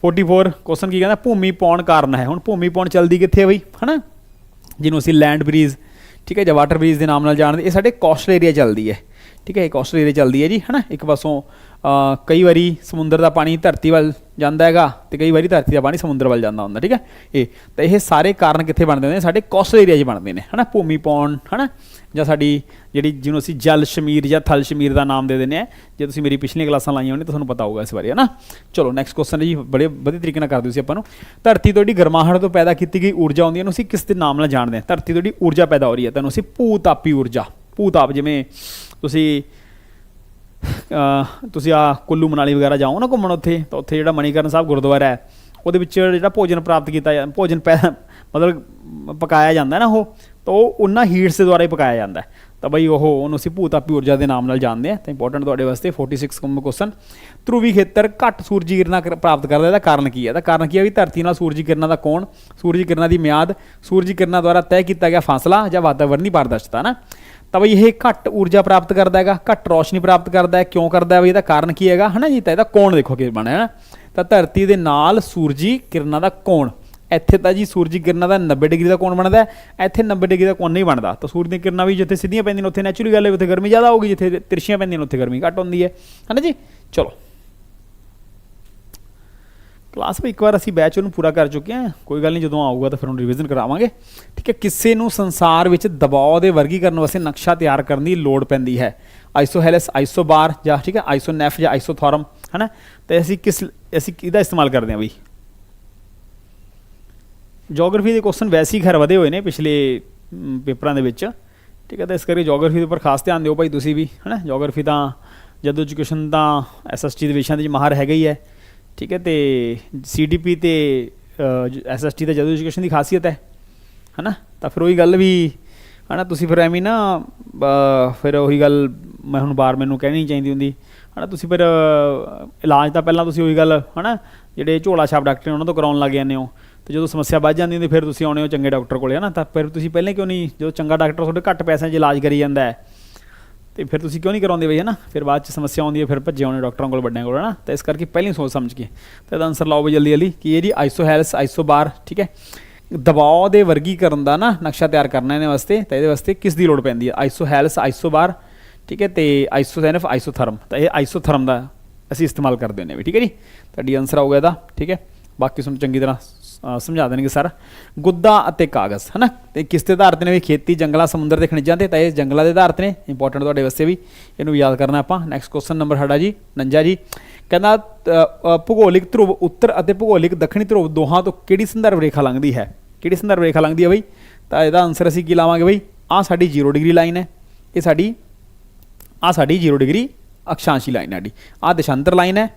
44 ਕੁਐਸਚਨ ਕੀ ਕਹਿੰਦਾ, ਭੂਮੀ ਪੌਣ ਕਾਰਨ ਹੈ। ਹੁਣ ਭੂਮੀ ਪੌਣ ਚੱਲਦੀ ਕਿੱਥੇ ਆ ਬਈ, ਹਨਾ? ਜਿਹਨੂੰ ਅਸੀਂ ਲੈਂਡ ਬ੍ਰੀਜ਼ ਠੀਕ ਹੈ, ਜਾਂ ਵਾਟਰ ਬ੍ਰੀਜ਼ ਦੇ ਨਾਮ ਨਾਲ ਜਾਣਦੇ ਇਹ ਸਾਡੇ ਕੋਸਟਲ ਏਰੀਆ ਚੱਲਦੀ ਹੈ। ਠੀਕ ਹੈ, ਇਹ ਕੋਸਟਲ ਏਰੀਆ ਚੱਲਦੀ ਹੈ ਜੀ, ਹਨਾ? ਇੱਕ ਪਾਸੋਂ ਕਈ ਵਾਰੀ ਸਮੁੰਦਰ ਦਾ ਪਾਣੀ ਧਰਤੀ ਵੱਲ ਜਾਂਦਾ ਹੈਗਾ ਤੇ ਕਈ ਵਾਰੀ ਧਰਤੀ ਦਾ ਪਾਣੀ ਸਮੁੰਦਰ ਵੱਲ ਜਾਂਦਾ ਹੁੰਦਾ, ਠੀਕ ਹੈ? ਇਹ, ਤਾਂ ਇਹ ਸਾਰੇ ਕਾਰਨ ਕਿੱਥੇ ਬਣਦੇ ਹੁੰਦੇ ਨੇ? ਸਾਡੇ ਕੋਸਟਲ ਏਰੀਆ 'ਚ ਬਣਦੇ ਨੇ, ਹਨਾ? ਭੂਮੀ ਪੌਣ, ਹਨਾ? ਜਾਂ ਸਾਡੀ ਜਿਹੜੀ ਜਿਹਨੂੰ ਅਸੀਂ ਜਲ ਸ਼ਮੀਰ ਜਾਂ ਥਲ ਸ਼ਮੀਰ ਦਾ ਨਾਮ ਦੇ ਦਿੰਦੇ ਆ ਜੇ ਤੁਸੀਂ ਮੇਰੀ ਪਿਛਲੀਆਂ ਕਲਾਸਾਂ ਲਾਈਆਂ ਹੋਣ ਤਾਂ ਤੁਹਾਨੂੰ ਪਤਾ ਹੋਊਗਾ ਇਸ ਬਾਰੇ, ਹਨਾ? ਚਲੋ ਨੈਕਸਟ ਕੁਐਸਚਨ ਜੀ, ਬੜੇ ਵਧੀਆ ਤਰੀਕੇ ਨਾਲ ਕਰਦੇ ਦਿਓ ਸੀ ਆਪਾਂ ਨੂੰ। ਧਰਤੀ ਤੋਂ ਜਿਹੜੀ ਗਰਮਾਹਟ ਤੋਂ ਪੈਦਾ ਕੀਤੀ ਗਈ ਊਰਜਾ ਹੁੰਦੀ ਹੈ, ਉਹਨੂੰ ਅਸੀਂ ਕਿਸ ਦੇ ਨਾਮ ਨਾਲ ਜਾਣਦੇ ਹਾਂ? ਧਰਤੀ ਤੋਂ ਜਿਹੜੀ ਊਰਜਾ ਪੈਦਾ ਹੋ ਰਹੀ ਹੈ ਤੁਹਾਨੂੰ ਅਸੀਂ ਭੂਤਾਪੀ ਊਰਜਾ, ਭੂਤਾਪ ਜਿਵੇਂ ਤੁਸੀਂ ਤੁਸੀਂ ਆ ਕੁੱਲੂ ਮਨਾਲੀ ਵਗੈਰਾ ਜਾਓ ਨਾ ਘੁੰਮਣ ਉੱਥੇ, ਤਾਂ ਉੱਥੇ ਜਿਹੜਾ ਮਣੀਕਰਨ ਸਾਹਿਬ ਗੁਰਦੁਆਰਾ ਹੈ, ਉਹਦੇ ਵਿੱਚ ਜਿਹੜਾ ਭੋਜਨ ਪ੍ਰਾਪਤ ਕੀਤਾ ਜਾਂਦਾ ਭੋਜਨ ਪੈ, ਮਤਲਬ ਪਕਾਇਆ ਜਾਂਦਾ ਨਾ ਉਹ ਤਾਂ ਉਹ ਉਹਨਾਂ ਹੀਟਸ ਦੇ ਦੁਆਰਾ ਹੀ ਪਕਾਇਆ ਜਾਂਦਾ ਹੈ। ਤਾਂ ਬਈ ਉਹ, ਉਹਨੂੰ ਅਸੀਂ ਭੂਤਾਪੀ ਊਰਜਾ ਦੇ ਨਾਮ ਨਾਲ ਜਾਣਦੇ ਆ ਤਾਂ ਇੰਪੋਰਟੈਂਟ ਤੁਹਾਡੇ ਵਾਸਤੇ 46 ਨੰਬਰ ਕੁਐਸਚਨ ਧਰੂਵੀ ਖੇਤਰ ਘੱਟ ਸੂਰਜੀ ਕਿਰਨਾਂ ਕਰ- ਪ੍ਰਾਪਤ ਕਰਦਾ ਇਹਦਾ ਕਾਰਨ ਕੀ ਹੈ? ਇਹਦਾ ਕਾਰਨ ਕੀ ਹੈ ਵੀ ਧਰਤੀ ਨਾਲ ਸੂਰਜੀ ਕਿਰਨਾਂ ਦਾ ਕੋਣ, ਸੂਰਜੀ ਕਿਰਨਾਂ ਦੀ ਮਿਆਦ, ਸੂਰਜੀ ਕਿਰਨਾਂ ਦੁਆਰਾ ਤੈਅ ਕੀਤਾ ਗਿਆ ਫਾਸਲਾ ਜਾਂ ਵਾਤਾਵਰਣੀ ਪਾਰਦਰਸ਼ਤਾ ਨਾ ਤਾਂ ਬਈ ਇਹ ਘੱਟ ਊਰਜਾ ਪ੍ਰਾਪਤ ਕਰਦਾ ਹੈਗਾ, ਘੱਟ ਰੋਸ਼ਨੀ ਪ੍ਰਾਪਤ ਕਰਦਾ ਹੈ। ਕਿਉਂ ਕਰਦਾ ਹੈ ਬਈ ਇਹਦਾ ਕਾਰਨ ਕੀ ਹੈਗਾ? ਹਨਾ ਜੀ, ਤਾਂ ਇਹਦਾ ਕੋਣ ਦੇਖੋ ਕਿ ਬਣਿਆ। ਹੈ ਨਾ ਤਾਂ ਧਰਤੀ ਦੇ ਨਾਲ ਸੂਰਜੀ ਕਿਰਨਾਂ ਦਾ ਕੋਣ। ਇੱਥੇ ਤਾਂ ਜੀ ਸੂਰਜੀ ਕਿਰਨਾਂ ਦਾ 90 ਡਿਗਰੀ ਦਾ ਕੋਣ ਬਣਦਾ ਇੱਥੇ 90 ਡਿਗਰੀ ਦਾ ਕੋਣ ਨਹੀਂ ਬਣਦਾ। ਤਾਂ ਸੂਰਜ ਦੀਆਂ ਕਿਰਨਾਂ ਵੀ ਜਿੱਥੇ ਸਿੱਧੀਆਂ ਪੈਂਦੀਆਂ ਨੇ, ਉੱਥੇ ਨੈਚੁਰਲੀ ਗੱਲ ਹੈ ਉੱਥੇ ਗਰਮੀ ਜ਼ਿਆਦਾ ਹੋਊਗੀ, ਜਿੱਥੇ ਤਿਰਛੀਆਂ ਪੈਂਦੀਆਂ ਨੇ, ਉੱਥੇ ਗਰਮੀ ਘੱਟ ਹੁੰਦੀ ਹੈ। ਹਨਾ ਜੀ? ਚਲੋ। ਕਲਾਸ ਵੀ ਇੱਕ ਵਾਰ ਅਸੀਂ ਬੈਚ ਉਹਨੂੰ ਪੂਰਾ ਕਰ ਚੁੱਕੇ ਹਾਂ। ਕੋਈ ਗੱਲ ਨਹੀਂ, ਜਦੋਂ ਆਊਗਾ ਤਾਂ ਫਿਰ ਉਹਨੂੰ ਰਿਵੀਜ਼ਨ ਕਰਾਵਾਂਗੇ। ਠੀਕ ਹੈ, ਕਿਸੇ ਨੂੰ ਸੰਸਾਰ ਵਿੱਚ ਦਬਾਅ ਦੇ ਵਰਗੀਕਰਨ ਵਾਸਤੇ ਨਕਸ਼ਾ ਤਿਆਰ ਕਰਨ ਦੀ ਲੋੜ ਪੈਂਦੀ ਹੈ। ਆਈਸੋਹੈਲਸ ਆਈਸੋਬਾਰ ਜਾਂ ਠੀਕ ਹੈ ਆਈਸੋਨੈਫ ਜਾਂ ਆਈਸੋਥੋਰਮ ਹਨਾ? ਤੇ ਅਸੀਂ ਕਿਸ, ਅਸੀਂ ਇਹਦਾ ਇਸਤੇਮਾਲ ਕਰਦੇ ਹਾਂ ਬਈ? ਜੀਓਗ੍ਰਾਫੀ ਦੇ ਕੁਐਸਚਨ ਵੈਸੇ ਹੀ ਖੈਰ ਵਧੇ ਹੋਏ ਨੇ ਪਿਛਲੇ ਪੇਪਰਾਂ ਦੇ ਵਿੱਚ। ਠੀਕ ਹੈ ਤਾਂ ਇਸ ਕਰਕੇ ਜੀਓਗ੍ਰਾਫੀ ਦੇ ਉੱਪਰ ਖਾਸ ਧਿਆਨ ਦਿਓ ਭਾਈ ਤੁਸੀਂ ਵੀ, ਹਨਾ? ਜੀਓਗ੍ਰਾਫੀ ਤਾਂ ਜਦ ਐਜੂਕੇਸ਼ਨ ਤਾਂ ਐਸਐਸਟੀ ਦੇ ਵਿਸ਼ਿਆਂ ਦੇ ਵਿੱਚ ਮਾਹਰ ਹੈਗਾ ਹੀ ਹੈ। ਠੀਕ ਹੈ ਤੇ ਸੀਡੀਪੀ ਤੇ ਐਸਐਸਟੀ ਦਾ ਜਦੋਂ ਐਜੂਕੇਸ਼ਨ ਦੀ ਖਾਸੀਅਤ ਹੈ, ਹਨਾ? ਤਾਂ ਫਿਰ ਉਹੀ ਗੱਲ ਵੀ, ਹਨਾ? ਤੁਸੀਂ ਫਿਰ ਐਵੇਂ ਨਾ ਫਿਰ ਉਹੀ ਗੱਲ ਮੈਂ ਹੁਣ ਬਾਰ ਮੈਨੂੰ ਕਹਿਣੀ ਚਾਹੀਦੀ ਹੁੰਦੀ, ਹਨਾ? ਤੁਸੀਂ ਫਿਰ ਇਲਾਜ ਤਾਂ ਪਹਿਲਾਂ ਤੁਸੀਂ ਉਹੀ ਗੱਲ, ਹਨਾ? ਜਿਹੜੇ ਝੋਲਾ ਛਾਪ ਡਾਕਟਰ ਨੇ ਉਹਨਾਂ ਤੋਂ ਕਰਾਉਣ ਲੱਗ ਜਾਂਦੇ ਹੋ। ਤੇ ਜਦੋਂ ਸਮੱਸਿਆ ਵੱਧ ਜਾਂਦੀ ਹੁੰਦੀ, ਫਿਰ ਤੁਸੀਂ ਆਉਣੇ ਹੋ ਚੰਗੇ ਡਾਕਟਰ ਕੋਲੇ, ਹਨਾ? ਤਾਂ ਫਿਰ ਤੁਸੀਂ ਪਹਿਲਾਂ ਕਿਉਂ ਨਹੀਂ, ਜਦੋਂ ਚੰਗਾ ਡਾਕਟਰ ਤੁਹਾਡੇ ਘੱਟ ਪੈਸਿਆਂ 'ਚ ਇਲਾਜ ਕਰੀ ਜਾਂਦਾ ਹੈ, ਤੇ ਫਿਰ ਤੁਸੀਂ ਕਿਉਂ ਨਹੀਂ ਕਰਾਉਂਦੇ ਬਈ, ਹਨਾ? ਫਿਰ ਬਾਅਦ ਚ ਸਮੱਸਿਆ ਆਉਂਦੀ ਹੈ, ਫਿਰ ਭੱਜੇ ਆਉਣੇ ਡਾਕਟਰਾਂ ਕੋਲ, ਵੱਡਿਆਂ ਕੋਲ, ਹਨਾ? ਤਾਂ ਇਸ ਕਰਕੇ ਪਹਿਲਾਂ ਹੀ ਸੋਚ ਸਮਝ ਕੇ। ਤਾਂ ਇਹਦਾ ਆਨਸਰ ਲਾਓ ਬਈ ਜਲਦੀ ਜਲਦੀ, ਕਿ ਇਹ ਜੀ ਆਈਸੋ ਹੈਲਸ ਆਈਸੋ ਆਈਸੋਬਾਰ ਠੀਕ ਹੈ? ਦਬਾਅ ਦੇ ਵਰਗੀਕਰਨ ਦਾ ਨਾ ਨਕਸ਼ਾ ਤਿਆਰ ਕਰਨਾ ਇਹਦੇ ਵਾਸਤੇ, ਤਾਂ ਇਹਦੇ ਵਾਸਤੇ ਕਿਸ ਦੀ ਲੋੜ ਪੈਂਦੀ ਹੈ? ਆਈਸੋ ਹੈਲਸ ਆਈਸੋ ਆਈਸੋਬਾਰ ਠੀਕ ਹੈ? ਤੇ ਆਈਸੋਸੈਨਫ ਆਈਸੋਥਰਮ ਤਾਂ ਇਹ ਆਈਸੋਥਰਮ ਦਾ ਅਸੀਂ ਇਸਤੇਮਾਲ ਕਰਦੇ ਹੁੰਦੇ ਹਾਂ ਵੀ ਠੀਕ ਹੈ ਜੀ? ਤੁਹਾਡੀ ਆਨਸਰ ਆਊਗਾ ਇਹਦਾ, ਠੀਕ ਹੈ? ਬਾਕੀ ਤੁਹਾਨੂੰ ਚੰਗੀ ਤਰ੍ਹਾਂ ਸਮਝਾ ਦੇਣਗੇ ਸਰ। ਗੁੱਦਾ ਅਤੇ ਕਾਗਜ਼, ਹਨਾ? ਤੇ ਕਿਸ ਤੇ ਆਧਾਰਿਤ ਨੇ ਵੀ ਖੇਤੀ, ਜੰਗਲਾਂ, ਸਮੁੰਦਰ ਦੇ ਖਣਿਜਾਂ ਤੇ, ਤਾਂ ਇਹ ਜੰਗਲਾਂ ਦੇ ਆਧਾਰਿਤ ਨੇ। ਇੰਪੋਰਟੈਂਟ ਤੁਹਾਡੇ ਵਾਸਤੇ ਵੀ, ਇਹਨੂੰ ਯਾਦ ਕਰਨਾ ਆਪਾਂ। ਨੈਕਸਟ ਕੁਐਸਚਨ ਨੰਬਰ ਸਾਡਾ ਜੀ 49 ਜੀ। ਕਹਿੰਦਾ ਭੂਗੋਲਿਕ ਧਰੁਵ ਉੱਤਰ ਅਤੇ ਭੂਗੋਲਿਕ ਦੱਖਣੀ ਧਰੁਵ ਦੋਹਾਂ ਤੋਂ ਕਿਹੜੀ ਸੰਦਰਭ ਰੇਖਾ ਲੰਘਦੀ ਹੈ? ਕਿਹੜੀ ਸੰਦਰਭ ਰੇਖਾ ਲੰਘਦੀ ਹੈ ਬਈ? ਤਾਂ ਇਹਦਾ ਆਨਸਰ ਅਸੀਂ ਕੀ ਲਾਵਾਂਗੇ ਬਈ? ਆਹ ਸਾਡੀ 0 ਡਿਗਰੀ ਲਾਈਨ ਹੈ। ਇਹ ਸਾਡੀ ਆ ਸਾਡੀ 0 ਡਿਗਰੀ ਅਕਸ਼ਾਂਸ਼ੀ ਲਾਈਨ ਹੈ ਸਾਡੀ। ਆ ਦੇਸ਼ਾਂਤਰ ਲਾਈਨ ਹੈ।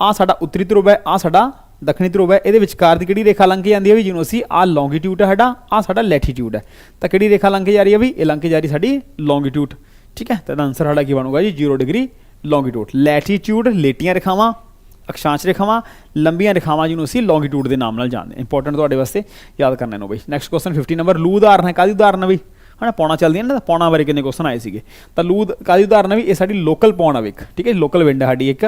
ਆ ਸਾਡਾ ਉੱਤਰੀ ਧਰੁਵ ਹੈ। ਆ ਸਾਡਾ ਦੱਖਣੀ ਧਰੁਵ ਹੈ, ਇਹਦੇ ਵਿਚਕਾਰ ਦੀ ਕਿਹੜੀ ਰੇਖਾ ਲੰਘ ਕੇ ਜਾਂਦੀ ਹੈ ਵੀ ਜਿਹਨੂੰ ਅਸੀਂ ਆ ਲੌਂਗੀਟਿਊਡ ਹੈ ਸਾਡਾ ਆ ਸਾਡਾ ਲੈਟੀਟਿਊਡ ਹੈ। ਤਾਂ ਕਿਹੜੀ ਰੇਖਾ ਲੰਘ ਕੇ ਜਾ ਰਹੀ ਹੈ ਵੀ? ਇਹ ਲੰਘ ਕੇ ਜਾ ਰਹੀ ਸਾਡੀ ਲੌਂਗੀਟਿਊਡ ਠੀਕ ਹੈ? ਤਾਂ ਇਹਦਾ ਆਨਸਰ ਸਾਡਾ ਕੀ ਬਣੂਗਾ ਜੀ? 0 ਡਿਗਰੀ ਲੌਂਗੀਟਿਊਡ ਲੈਟੀਟਿਊਡ ਲੇਟੀਆਂ ਰੇਖਾਵਾਂ, ਅਕਸ਼ਾਂਸ਼ ਰੇਖਾਵਾਂ, ਲੰਬੀਆਂ ਰੇਖਾਵਾਂ ਜਿਹਨੂੰ ਅਸੀਂ ਲੌਂਗੀਟਿਊਡ ਦੇ ਨਾਮ ਨਾਲ ਜਾਣਦੇ ਇੰਪੋਰਟੈਂਟ ਤੁਹਾਡੇ ਵਾਸਤੇ ਯਾਦ ਕਰਨਾ ਇਹਨੂੰ ਬਈ। ਨੈਕਸਟ ਕੁਐਸਚਨ 50 ਨੰਬਰ ਲੂ ਉਦਾਹਰਨ ਹੈ। ਕਾਦੀ ਉਦਾਹਰਨ ਹੈ ਬਈ? ਹਨਾ ਪੌਣਾ ਚੱਲਦੀਆਂ ਨੇ ਤਾਂ ਪੌਣਾ ਬਾਰੇ ਕਿੰਨੇ ਕੁਐਸਚਨ ਆਏ ਸੀਗੇ। ਤਾਂ ਲੂ ਕਾਦੀ ਉਦਾਹਰਨ ਵੀ ਇਹ ਸਾਡੀ ਲੋਕਲ ਪੌਣ ਆ ਠੀਕ ਹੈ ਲੋਕਲ ਵਿੰਡ ਹੈ ਸਾਡੀ ਇੱਕ।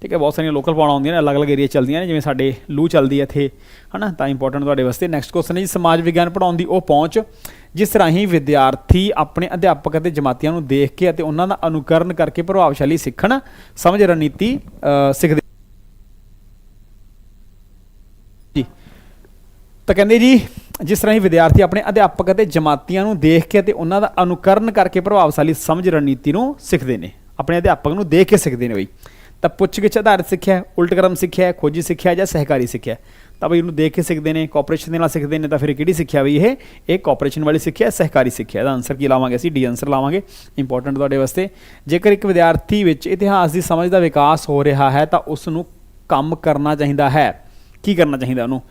ਠੀਕ ਹੈ, ਬਹੁਤ ਸਾਰੀਆਂ ਲੋਕਲ ਪੌਣਾ ਆਉਂਦੀਆਂ ਨੇ, ਅਲੱਗ-ਅਲੱਗ ਏਰੀਆ ਚੱਲਦੀਆਂ ਨੇ, ਜਿਵੇਂ ਸਾਡੇ ਲੂ ਚੱਲਦੀ ਹੈ ਇੱਥੇ ਹਨਾ ਤਾਂ ਇੰਪੋਰਟੈਂਟ ਤੁਹਾਡੇ ਵਾਸਤੇ ਨੈਕਸਟ ਕੁਐਸਚਨ ਹੈ ਜੀ, ਸਮਾਜ ਵਿਗਿਆਨ ਪੜਾਉਣ ਦੀ ਉਹ ਪਹੁੰਚ, ਜਿਸ ਰਾਹੀਂ ਵਿਦਿਆਰਥੀ ਆਪਣੇ ਅਧਿਆਪਕ ਅਤੇ ਜਮਾਤੀਆਂ ਨੂੰ ਦੇਖ ਕੇ ਅਤੇ ਉਹਨਾਂ ਦਾ ਅਨੁਕਰਨ ਕਰਕੇ ਪ੍ਰਭਾਵਸ਼ਾਲੀ ਸਿੱਖਣ, ਸਮਝ ਰਣਨੀਤੀ ਸਿੱਖਦੇ ਜੀ। ਤਾਂ ਕਹਿੰਦੇ ਜੀ ਜਿਸ ਤਰ੍ਹਾਂ ਹੀ ਵਿਦਿਆਰਥੀ ਆਪਣੇ ਅਧਿਆਪਕ ਅਤੇ ਜਮਾਤੀਆਂ ਨੂੰ ਦੇਖ ਕੇ ਅਤੇ ਉਹਨਾਂ ਦਾ ਅਨੁਕਰਨ ਕਰਕੇ ਪ੍ਰਭਾਵਸ਼ਾਲੀ ਸਮਝ ਰਣਨੀਤੀ ਨੂੰ ਸਿੱਖਦੇ ਨੇ ਆਪਣੇ ਅਧਿਆਪਕ ਨੂੰ ਦੇਖ ਕੇ ਸਿੱਖਦੇ ਨੇ ਬਈ। ਤਾਂ ਪੁੱਛਗਿੱਛ ਆਧਾਰਿਤ ਸਿੱਖਿਆ ਹੈ, ਉਲਟ ਕ੍ਰਮ ਸਿੱਖਿਆ ਖੋਜੀ ਸਿੱਖਿਆ ਜਾਂ ਸਹਿਕਾਰੀ ਸਿੱਖਿਆ? ਤਾਂ ਬਈ ਇਹਨੂੰ ਦੇਖ ਕੇ ਸਿੱਖਦੇ ਨੇ ਕੋਆਪਰੇਸ਼ਨ ਦੇ ਨਾਲ ਸਿੱਖਦੇ ਨੇ ਤਾਂ ਫਿਰ ਕਿਹੜੀ ਸਿੱਖਿਆ ਬਈ ਇਹ? ਇਹ ਕੋਆਪਰੇਸ਼ਨ ਵਾਲੀ ਸਿੱਖਿਆ ਸਹਿਕਾਰੀ ਸਿੱਖਿਆ। ਇਹਦਾ ਆਨਸਰ ਕੀ ਲਾਵਾਂਗੇ ਅਸੀਂ? ਡੀ ਆਨਸਰ ਲਾਵਾਂਗੇ। ਇੰਪੋਰਟੈਂਟ ਤੁਹਾਡੇ ਵਾਸਤੇ। ਜੇਕਰ ਇੱਕ ਵਿਦਿਆਰਥੀ ਵਿੱਚ ਇਤਿਹਾਸ ਦੀ ਸਮਝ ਦਾ ਵਿਕਾਸ ਹੋ ਰਿਹਾ ਹੈ ਤਾਂ ਉਸ ਨੂੰ ਕੰਮ ਕਰਨਾ ਚਾਹੀਦਾ ਹੈ। ਕੀ ਕਰਨਾ ਚਾਹੀਦਾ ਉਹਨੂੰ?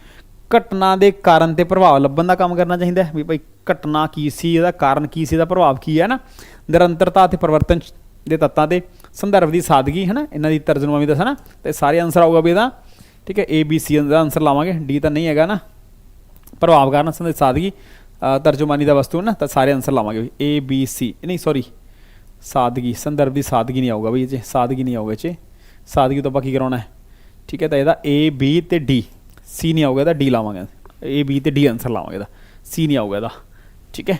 ਘਟਨਾ ਦੇ ਕਾਰਨ ਤੇ ਪ੍ਰਭਾਵ ਲੱਭਣ ਦਾ ਕੰਮ ਕਰਨਾ ਚਾਹੀਦਾ ਹੈ। ਵੀ ਭਾਈ ਘਟਨਾ ਕੀ ਸੀ ਇਹਦਾ ਕਾਰਨ ਕੀ ਸੀ ਇਹਦਾ ਪ੍ਰਭਾਵ ਕੀ ਹੈ ਨਾ? ਨਿਰੰਤਰਤਾ ਤੇ ਪਰਿਵਰਤਨ ਦੇ ਤੱਤਾਂ ਤੇ ਸੰਦਰਭ ਦੀ ਸਾਦਗੀ ਹੈ ਨਾ ਇਹਨਾਂ ਦੀ ਤਰਜਮਾਨੀ ਦੱਸਣਾ ਨਾ। ਤੇ ਸਾਰੇ ਆਨਸਰ ਆਊਗਾ ਵੀ ਇਹਦਾ ਠੀਕ ਹੈ ਏ ਬੀ ਸੀ ਦਾ ਆਨਸਰ ਲਾਵਾਂਗੇ। ਡੀ ਤਾਂ ਨਹੀਂ ਹੈਗਾ ਨਾ। ਪ੍ਰਭਾਵ ਕਾਰਨ ਸੰਦਰਭ ਦੀ ਸਾਦਗੀ ਅ, ਤਰਜਮਾਨੀ ਦਾ ਵਸਤੂ ਨਾ ਤਾਂ ਸਾਰੇ ਆਨਸਰ ਲਾਵਾਂਗੇ ਵੀ ਏ ਬੀ ਸੀ ਨਹੀਂ ਸੌਰੀ ਸਾਦਗੀ ਸੰਦਰਭ ਦੀ ਸਾਦਗੀ ਨਹੀਂ ਆਊਗਾ ਬਈ ਇਹ ਸਾਦਗੀ ਨਹੀਂ ਆਊਗਾ ਇਹ ਸਾਦਗੀ ਤੋਂ ਆਪਾਂ ਕੀ ਕਰਾਉਣਾ ਹੈ? ਠੀਕ ਹੈ ਤਾਂ ਇਹਦਾ ਏ ਬੀ ਤੇ ਡੀ ਸੀ ਨਹੀਂ ਆਊਗਾ ਇਹਦਾ ਡੀ ਲਾਵਾਂਗੇ ਏ ਬੀ ਤੇ ਡੀ ਆਨਸਰ ਲਾਵਾਂਗੇ ਇਹਦਾ। ਸੀ ਨਹੀਂ ਆਊਗਾ ਇਹਦਾ। ਠੀਕ ਹੈ?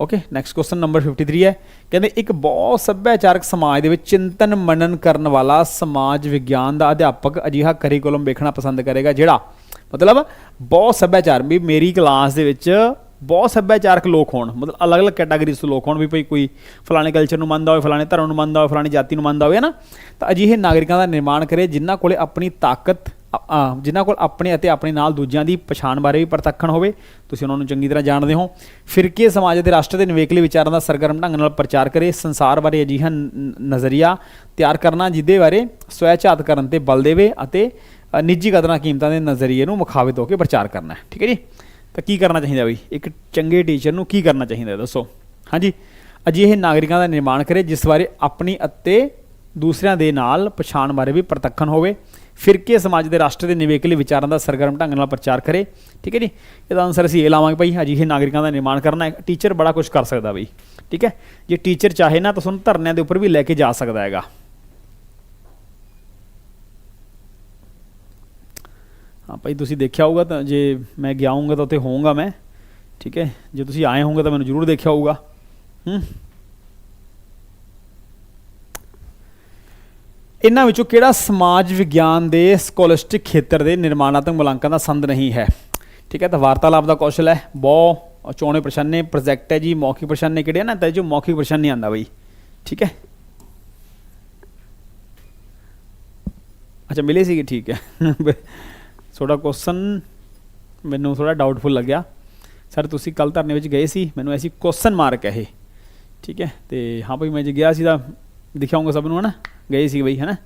ਓਕੇ ਨੈਕਸਟ ਕੁਐਸਚਨ ਨੰਬਰ 53 ਹੈ। ਕਹਿੰਦੇ, ਇੱਕ ਬਹੁਤ ਸੱਭਿਆਚਾਰਕ ਸਮਾਜ ਦੇ ਵਿੱਚ ਚਿੰਤਨ ਮਨਨ ਕਰਨ ਵਾਲਾ ਸਮਾਜ ਵਿਗਿਆਨ ਦਾ ਅਧਿਆਪਕ ਅਜਿਹਾ ਕਰਿਕੂਲਮ ਵੇਖਣਾ ਪਸੰਦ ਕਰੇਗਾ, ਜਿਹੜਾ ਮਤਲਬ ਬਹੁਤ ਸੱਭਿਆਚਾਰ, ਵੀ ਮੇਰੀ ਕਲਾਸ ਦੇ ਵਿੱਚ ਬਹੁਤ ਸੱਭਿਆਚਾਰਕ ਲੋਕ ਹੋਣ। ਮਤਲਬ ਅਲੱਗ-ਅਲੱਗ ਕੈਟਾਗਰੀਜ਼ ਤੋਂ ਲੋਕ ਹੋਣ, ਵੀ ਭਈ ਕੋਈ ਫਲਾਣੇ ਕਲਚਰ ਨੂੰ ਮੰਨਦਾ ਹੋਵੇ, ਫਲਾਣੇ ਧਰਮ ਨੂੰ ਮੰਨਦਾ ਹੋਵੇ, ਫਲਾਣੀ ਜਾਤੀ ਨੂੰ ਮੰਨਦਾ ਹੋਵੇ ਨਾ? ਤਾਂ ਅਜਿਹੇ ਨਾਗਰਿਕਾਂ ਦਾ ਨਿਰਮਾਣ ਕਰੇ, ਜਿਨ੍ਹਾਂ ਕੋਲੇ ਆਪਣੀ ਤਾਕਤ ਜਿਨ੍ਹਾਂ ਕੋਲ ਆਪਣੇ ਅਤੇ ਆਪਣੇ ਨਾਲ ਦੂਜਿਆਂ ਦੀ ਪਛਾਣ ਬਾਰੇ ਵੀ ਪ੍ਰਤੱਖਣ ਹੋਵੇ, ਤੁਸੀਂ ਉਹਨਾਂ ਨੂੰ ਚੰਗੀ ਤਰ੍ਹਾਂ ਜਾਣਦੇ ਹੋ। ਫਿਰਕੇ ਸਮਾਜ ਅਤੇ ਰਾਸ਼ਟਰ ਦੇ ਨਿਵੇਕਲੇ ਵਿਚਾਰਾਂ ਦਾ ਸਰਗਰਮ ਢੰਗ ਨਾਲ ਪ੍ਰਚਾਰ ਕਰੇ, ਸੰਸਾਰ ਬਾਰੇ ਅਜਿਹਾ ਨ- ਨਜ਼ਰੀਆ ਤਿਆਰ ਕਰਨਾ ਜਿਹਦੇ ਬਾਰੇ ਸਵੈਚਾਤ ਕਰਨ ਤੇ ਬਲ ਦੇਵੇ ਅਤੇ ਨਿੱਜੀ ਕਦਰਾਂ ਕੀਮਤਾਂ ਦੇ ਨਜ਼ਰੀਏ ਨੂੰ ਮੁਖਾਵਿਤ ਹੋ ਕੇ ਪ੍ਰਚਾਰ ਕਰਨਾ ਹੈ। ਠੀਕ ਹੈ ਜੀ? ਤਾਂ ਕੀ ਕਰਨਾ ਚਾਹੀਦਾ ਬਈ? ਇੱਕ ਚੰਗੇ ਟੀਚਰ ਨੂੰ ਕੀ ਕਰਨਾ ਚਾਹੀਦਾ ਦੱਸੋ? ਹਾਂਜੀ, ਅਜਿਹੇ ਨਾਗਰਿਕਾਂ ਦਾ ਨਿਰਮਾਣ ਕਰੇ, ਜਿਸ ਬਾਰੇ ਆਪਣੀ ਅਤੇ ਦੂਸਰਿਆਂ ਦੇ ਨਾਲ ਪਛਾਣ ਬਾਰੇ ਵੀ ਪ੍ਰਤੱਖਣ ਹੋਵੇ। ਫਿਰਕੇ ਸਮਾਜ ਦੇ ਰਾਸ਼ਟਰ ਦੇ ਨਿਵੇਕਲੇ ਵਿਚਾਰਾਂ ਦਾ ਸਰਗਰਮ ਢੰਗ ਨਾਲ ਪ੍ਰਚਾਰ ਕਰੇ। ਠੀਕ ਹੈ ਜੀ? ਇਹਦਾ ਆਨਸਰ ਅਸੀਂ ਇਹ ਲਾਵਾਂਗੇ ਭਾਈ, ਅਜਿਹੇ ਨਾਗਰਿਕਾਂ ਦਾ ਨਿਰਮਾਣ ਕਰਨਾ ਹੈ। ਟੀਚਰ ਬੜਾ ਕੁਝ ਕਰ ਸਕਦਾ ਬਈ। ਠੀਕ ਹੈ? ਜੇ ਟੀਚਰ ਚਾਹੇ ਨਾ, ਤਾਂ ਤੁਹਾਨੂੰ ਧਰਨਿਆਂ ਦੇ ਉੱਪਰ ਵੀ ਲੈ ਕੇ ਜਾ ਸਕਦਾ ਹੈਗਾ। ਹਾਂ ਭਾਈ, ਤੁਸੀਂ ਦੇਖਿਆ ਹੋਊਗਾ ਤਾਂ ਜੇ ਮੈਂ ਗਿਆ ਹੋਊਂਗਾ ਤਾਂ ਉੱਥੇ ਹੋਊਂਗਾ ਮੈਂ। ਠੀਕ ਹੈ? ਜੇ ਤੁਸੀਂ ਆਏ ਹੋਗੇ ਤਾਂ ਮੈਨੂੰ ਜ਼ਰੂਰ ਦੇਖਿਆ ਹੋਊਗਾ। ਹੂੰ? ਇਹਨਾਂ ਵਿੱਚੋਂ ਕਿਹੜਾ ਸਮਾਜ ਵਿਗਿਆਨ ਦੇ ਸਕੋਲਸਟਿਕ ਖੇਤਰ ਦੇ ਨਿਰਮਾਣਾਤਮਕ ਮੁਲਾਂਕਣ ਦਾ ਸੰਦ ਨਹੀਂ ਹੈ? ਠੀਕ ਹੈ, ਤਾਂ ਵਾਰਤਾਲਾਪ ਦਾ ਕੌਸ਼ਲ ਹੈ। ਬਹੁ, ਚੋਣੇ ਪ੍ਰਸ਼ਨ ਨੇ ਪ੍ਰੋਜੈਕਟ ਹੈ ਜੀ, ਮੌਖਿਕ ਪ੍ਰਸ਼ਨ ਨੇ ਕਿਹੜੇ ਆ ਨਾ, ਤਾਂ ਜੋ ਮੌਖਿਕ ਪ੍ਰਸ਼ਨ ਨਹੀਂ ਆਂਦਾ ਬਈ। ਠੀਕ ਹੈ? ਅੱਛਾ, ਮਿਲੇ ਸੀਗੇ, ਠੀਕ ਹੈ। ਥੋੜਾ ਕੁਐਸਚਨ ਮੈਨੂੰ ਥੋੜਾ ਡਾਊਟਫੁਲ ਲੱਗਿਆ। ਸਰ ਤੁਸੀਂ ਕੱਲ ਧਰਨੇ ਵਿੱਚ ਗਏ ਸੀ, ਮੈਨੂੰ ਐਸੀ ਕੁਐਸਚਨ ਮਾਰਕ ਹੈ ਇਹ। ਠੀਕ ਹੈ, ਤੇ ਹਾਂ ਭਾਈ ਮੈਂ ਜੇ ਗਿਆ ਸੀ ਤਾਂ ਦਿਖਾਉਂਗਾ ਸਭ ਨੂੰ ਹਨਾ ਗਏ ਸੀ ਬਈ, ਹਨਾ?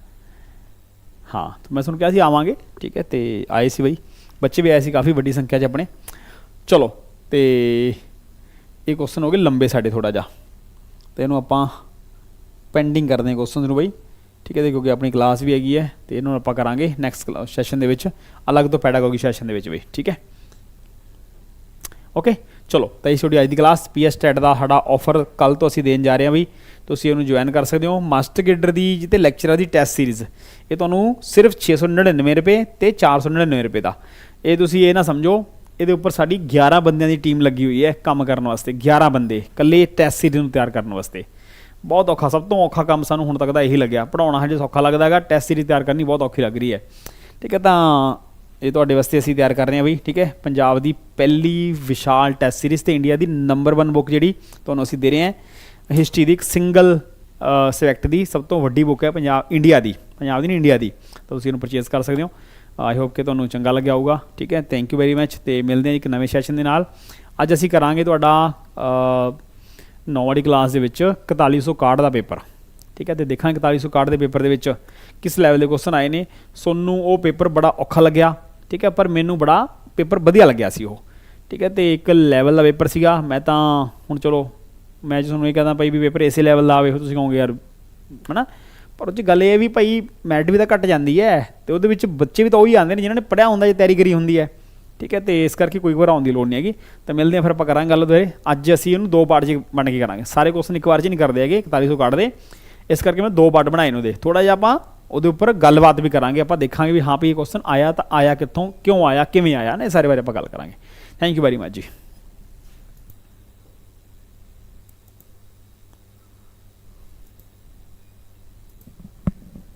ਹਾਂ ਮੈਂ ਤੁਹਾਨੂੰ ਕਿਹਾ ਸੀ ਆਵਾਂਗੇ, ਠੀਕ ਹੈ? ਤੇ ਆਏ ਸੀ ਬਈ। ਬੱਚੇ ਵੀ ਆਏ ਸੀ, ਕਾਫੀ ਵੱਡੀ ਸੰਖਿਆ 'ਚ ਆਪਣੇ। ਚਲੋ, ਤੇ ਇਹ ਕੁਐਸਚਨ ਹੋ ਗਏ ਲੰਬੇ ਸਾਡੇ ਥੋੜਾ ਜਿਹਾ। ਤੇ ਇਹਨੂੰ ਆਪਾਂ ਪੈਂਡਿੰਗ ਕਰਦੇ ਹਾਂ ਕੁਐਸਚਨ ਨੂੰ ਬਈ। ਠੀਕ ਹੈ ਤੇ ਕਿਉਂਕਿ ਆਪਣੀ ਕਲਾਸ ਵੀ ਹੈਗੀ ਹੈ, ਤੇ ਇਹਨੂੰ ਆਪਾਂ ਕਰਾਂਗੇ ਨੈਕਸਟ ਸੈਸ਼ਨ ਦੇ ਵਿੱਚ। ਅਲੱਗ ਤੋਂ ਪੈਡਾਗੋਗੀ ਸੈਸ਼ਨ ਦੇ ਵਿੱਚ ਵੀ, ਠੀਕ ਹੈ? ਓਕੇ ਚਲੋ, ਤਾਂ ਇਹ ਛੋਟੀ ਅੱਜ ਦੀ ਕਲਾਸ ਪੀਐਸ ਟੈਟ ਦਾ ਸਾਡਾ ਆਫਰ ਕੱਲ ਤੋਂ ਅਸੀਂ ਦੇਣ ਜਾ ਰਹੇ ਹਾਂ ਵੀ ਤੁਸੀਂ ਉਹਨੂੰ ਜੁਆਇਨ ਕਰ ਸਕਦੇ ਹੋ ਮਾਸਟਰ ਗੇਡਰ ਦੀ ਜਿੱਤੇ ਲੈਕਚਰਾਂ ਦੀ ਟੈਸਟ ਸੀਰੀਜ਼ ਇਹ ਤੁਹਾਨੂੰ ਸਿਰਫ 699 ਰੁਪਏ ਤੇ 499 ਰੁਪਏ ਦਾ। ਇਹ ਤੁਸੀਂ ਇਹ ਨਾ ਸਮਝੋ, ਇਹਦੇ ਉੱਪਰ ਸਾਡੀ 11 ਬੰਦਿਆਂ ਦੀ ਟੀਮ ਲੱਗੀ ਹੋਈ ਹੈ ਕੰਮ ਕਰਨ ਵਾਸਤੇ 11 ਬੰਦੇ ਇਕੱਲੇ ਟੈਸਟ ਸੀਰੀਜ਼ ਨੂੰ ਤਿਆਰ ਕਰਨ ਵਾਸਤੇ। ਬਹੁਤ ਔਖਾ, ਸਭ ਤੋਂ ਔਖਾ ਕੰਮ ਸਾਨੂੰ ਹੁਣ ਤੱਕ ਦਾ ਇਹੀ ਲੱਗਿਆ। ਪੜਾਉਣਾ ਹਜੇ ਸੌਖਾ ਲੱਗਦਾ ਹੈਗਾ ਟੈਸਟ ਸੀਰੀਜ਼ ਤਿਆਰ ਕਰਨੀ ਬਹੁਤ ਔਖੀ ਲੱਗ ਰਹੀ ਹੈ। ਠੀਕ ਹੈ, ਤਾਂ ਇਹ ਤੁਹਾਡੇ ਵਾਸਤੇ ਅਸੀਂ ਤਿਆਰ ਕਰ ਰਹੇ ਹਾਂ ਬਈ ਠੀਕ ਹੈ? ਪੰਜਾਬ ਦੀ ਪਹਿਲੀ ਵਿਸ਼ਾਲ ਟੈਸਟ ਸੀਰੀਜ਼ ਤੇ ਇੰਡੀਆ ਦੀ ਨੰਬਰ 1 ਬੁੱਕ ਜਿਹੜੀ ਤੁਹਾਨੂੰ ਅਸੀਂ ਦੇ ਰਹੇ ਹਾਂ ਹਿਸਟਰੀ ਦੀ ਇੱਕ ਸਿੰਗਲ ਸਬਜੈਕਟ ਦੀ ਸਭ ਤੋਂ ਵੱਡੀ ਬੁੱਕ ਹੈ ਪੰਜਾਬ ਇੰਡੀਆ ਦੀ ਪੰਜਾਬ ਦੀ ਨਹੀਂ ਇੰਡੀਆ ਦੀ। ਤਾਂ ਤੁਸੀਂ ਇਹਨੂੰ ਪਰਚੇਸ ਕਰ ਸਕਦੇ ਹੋ। ਆਈ ਹੋਪ ਕਿ ਤੁਹਾਨੂੰ ਚੰਗਾ ਲੱਗਿਆ ਹੋਊਗਾ ਠੀਕ ਹੈ? ਥੈਂਕ ਯੂ ਵੈਰੀ ਮੱਚ ਤੇ ਮਿਲਦੇ ਹਾਂ ਇੱਕ ਨਵੇਂ ਸੈਸ਼ਨ ਦੇ ਨਾਲ। ਅੱਜ ਅਸੀਂ ਕਰਾਂਗੇ ਤੁਹਾਡਾ ਅ, ਨੌਵੀਂ ਕਲਾਸ ਦੇ ਵਿੱਚ 4161 ਦਾ ਪੇਪਰ ਠੀਕ ਹੈ, ਤੇ ਦੇਖਾਂਗੇ 4161 ਦੇ ਪੇਪਰ ਦੇ ਵਿੱਚ ਕਿਸ ਲੈਵਲ ਦੇ ਕੁਐਸਚਨ ਆਏ ਨੇ। ਸੋਨੂੰ ਉਹ ਪੇਪਰ ਬੜਾ ਔਖਾ ਲੱਗਿਆ, ਠੀਕ ਹੈ, ਪਰ ਮੈਨੂੰ ਬੜਾ ਪੇਪਰ ਵਧੀਆ ਲੱਗਿਆ ਸੀ ਉਹ। ਠੀਕ ਹੈ, ਤੇ ਇੱਕ ਲੈਵਲ ਦਾ ਪੇਪਰ ਸੀਗਾ। ਮੈਂ ਤਾਂ ਹੁਣ ਚਲੋ, ਮੈਂ ਜੇ ਤੁਹਾਨੂੰ ਇਹ ਕਹਿੰਦਾ ਭਾਈ ਵੀ ਪੇਪਰ ਇਸੇ ਲੈਵਲ ਦਾ ਆਵੇ ਤੁਸੀਂ ਕਹੋਗੇ ਯਾਰ, ਹਨਾ? ਪਰ ਉਹ 'ਚ ਗੱਲ ਇਹ ਵੀ ਭਾਈ ਮੈਰਿਟ ਵੀ ਤਾਂ ਘਟ ਜਾਂਦੀ ਹੈ, ਤੇ ਉਹਦੇ ਵਿੱਚ ਬੱਚੇ ਵੀ ਤਾਂ ਉਹੀ ਆਉਂਦੇ ਨੇ ਜਿਨ੍ਹਾਂ ਨੇ ਪੜਿਆ ਹੁੰਦਾ ਜੇ, ਤਿਆਰੀ ਕਰੀ ਹੁੰਦੀ ਹੈ। ਠੀਕ ਹੈ, ਤੇ ਇਸ ਕਰਕੇ ਕੋਈ ਘਬਰਾਉਣ ਦੀ ਲੋੜ ਨਹੀਂ ਹੈਗੀ। ਤਾਂ ਮਿਲਦੇ ਹਾਂ ਫਿਰ ਆਪਾਂ ਕਰਾਂਗੇ ਗੱਲ ਦੁਬਾਰੇ। ਅੱਜ ਅਸੀਂ ਇਹਨੂੰ ਦੋ ਪਾਰਟ 'ਚ ਬਣ ਕੇ ਕਰਾਂਗੇ। ਸਾਰੇ ਕੁਐਸਚਨ ਇੱਕ ਵਾਰ 'ਚ ਨਹੀਂ ਕਰਦੇ ਹੈਗੇ 4100 ਕੱਢ ਦੇ। ਇਸ ਕਰਕੇ ਮੈਂ ਦੋ ਪਾਰਟ ਬਣਾਏ ਨੇ ਉਹਦੇ ਥੋੜਾ ਜਿਹਾ ਆਪਾਂ ਉਹਦੇ ਉੱਪਰ ਗੱਲਬਾਤ ਵੀ ਕਰਾਂਗੇ। ਆਪਾਂ ਦੇਖਾਂਗੇ ਵੀ ਹਾਂ ਵੀ ਇਹ ਕੁਐਸਚਨ ਆਇਆ ਤਾਂ ਆਇਆ ਕਿੱਥੋਂ, ਕਿਉਂ ਆਇਆ, ਕਿਵੇਂ ਆਇਆ, ਨਾ ਇਹ ਸਾਰੇ ਬਾਰੇ ਆਪਾਂ ਗੱਲ ਕਰਾਂਗੇ। ਥੈਂਕ ਯੂ ਵੈਰੀ ਮਚ ਜੀ।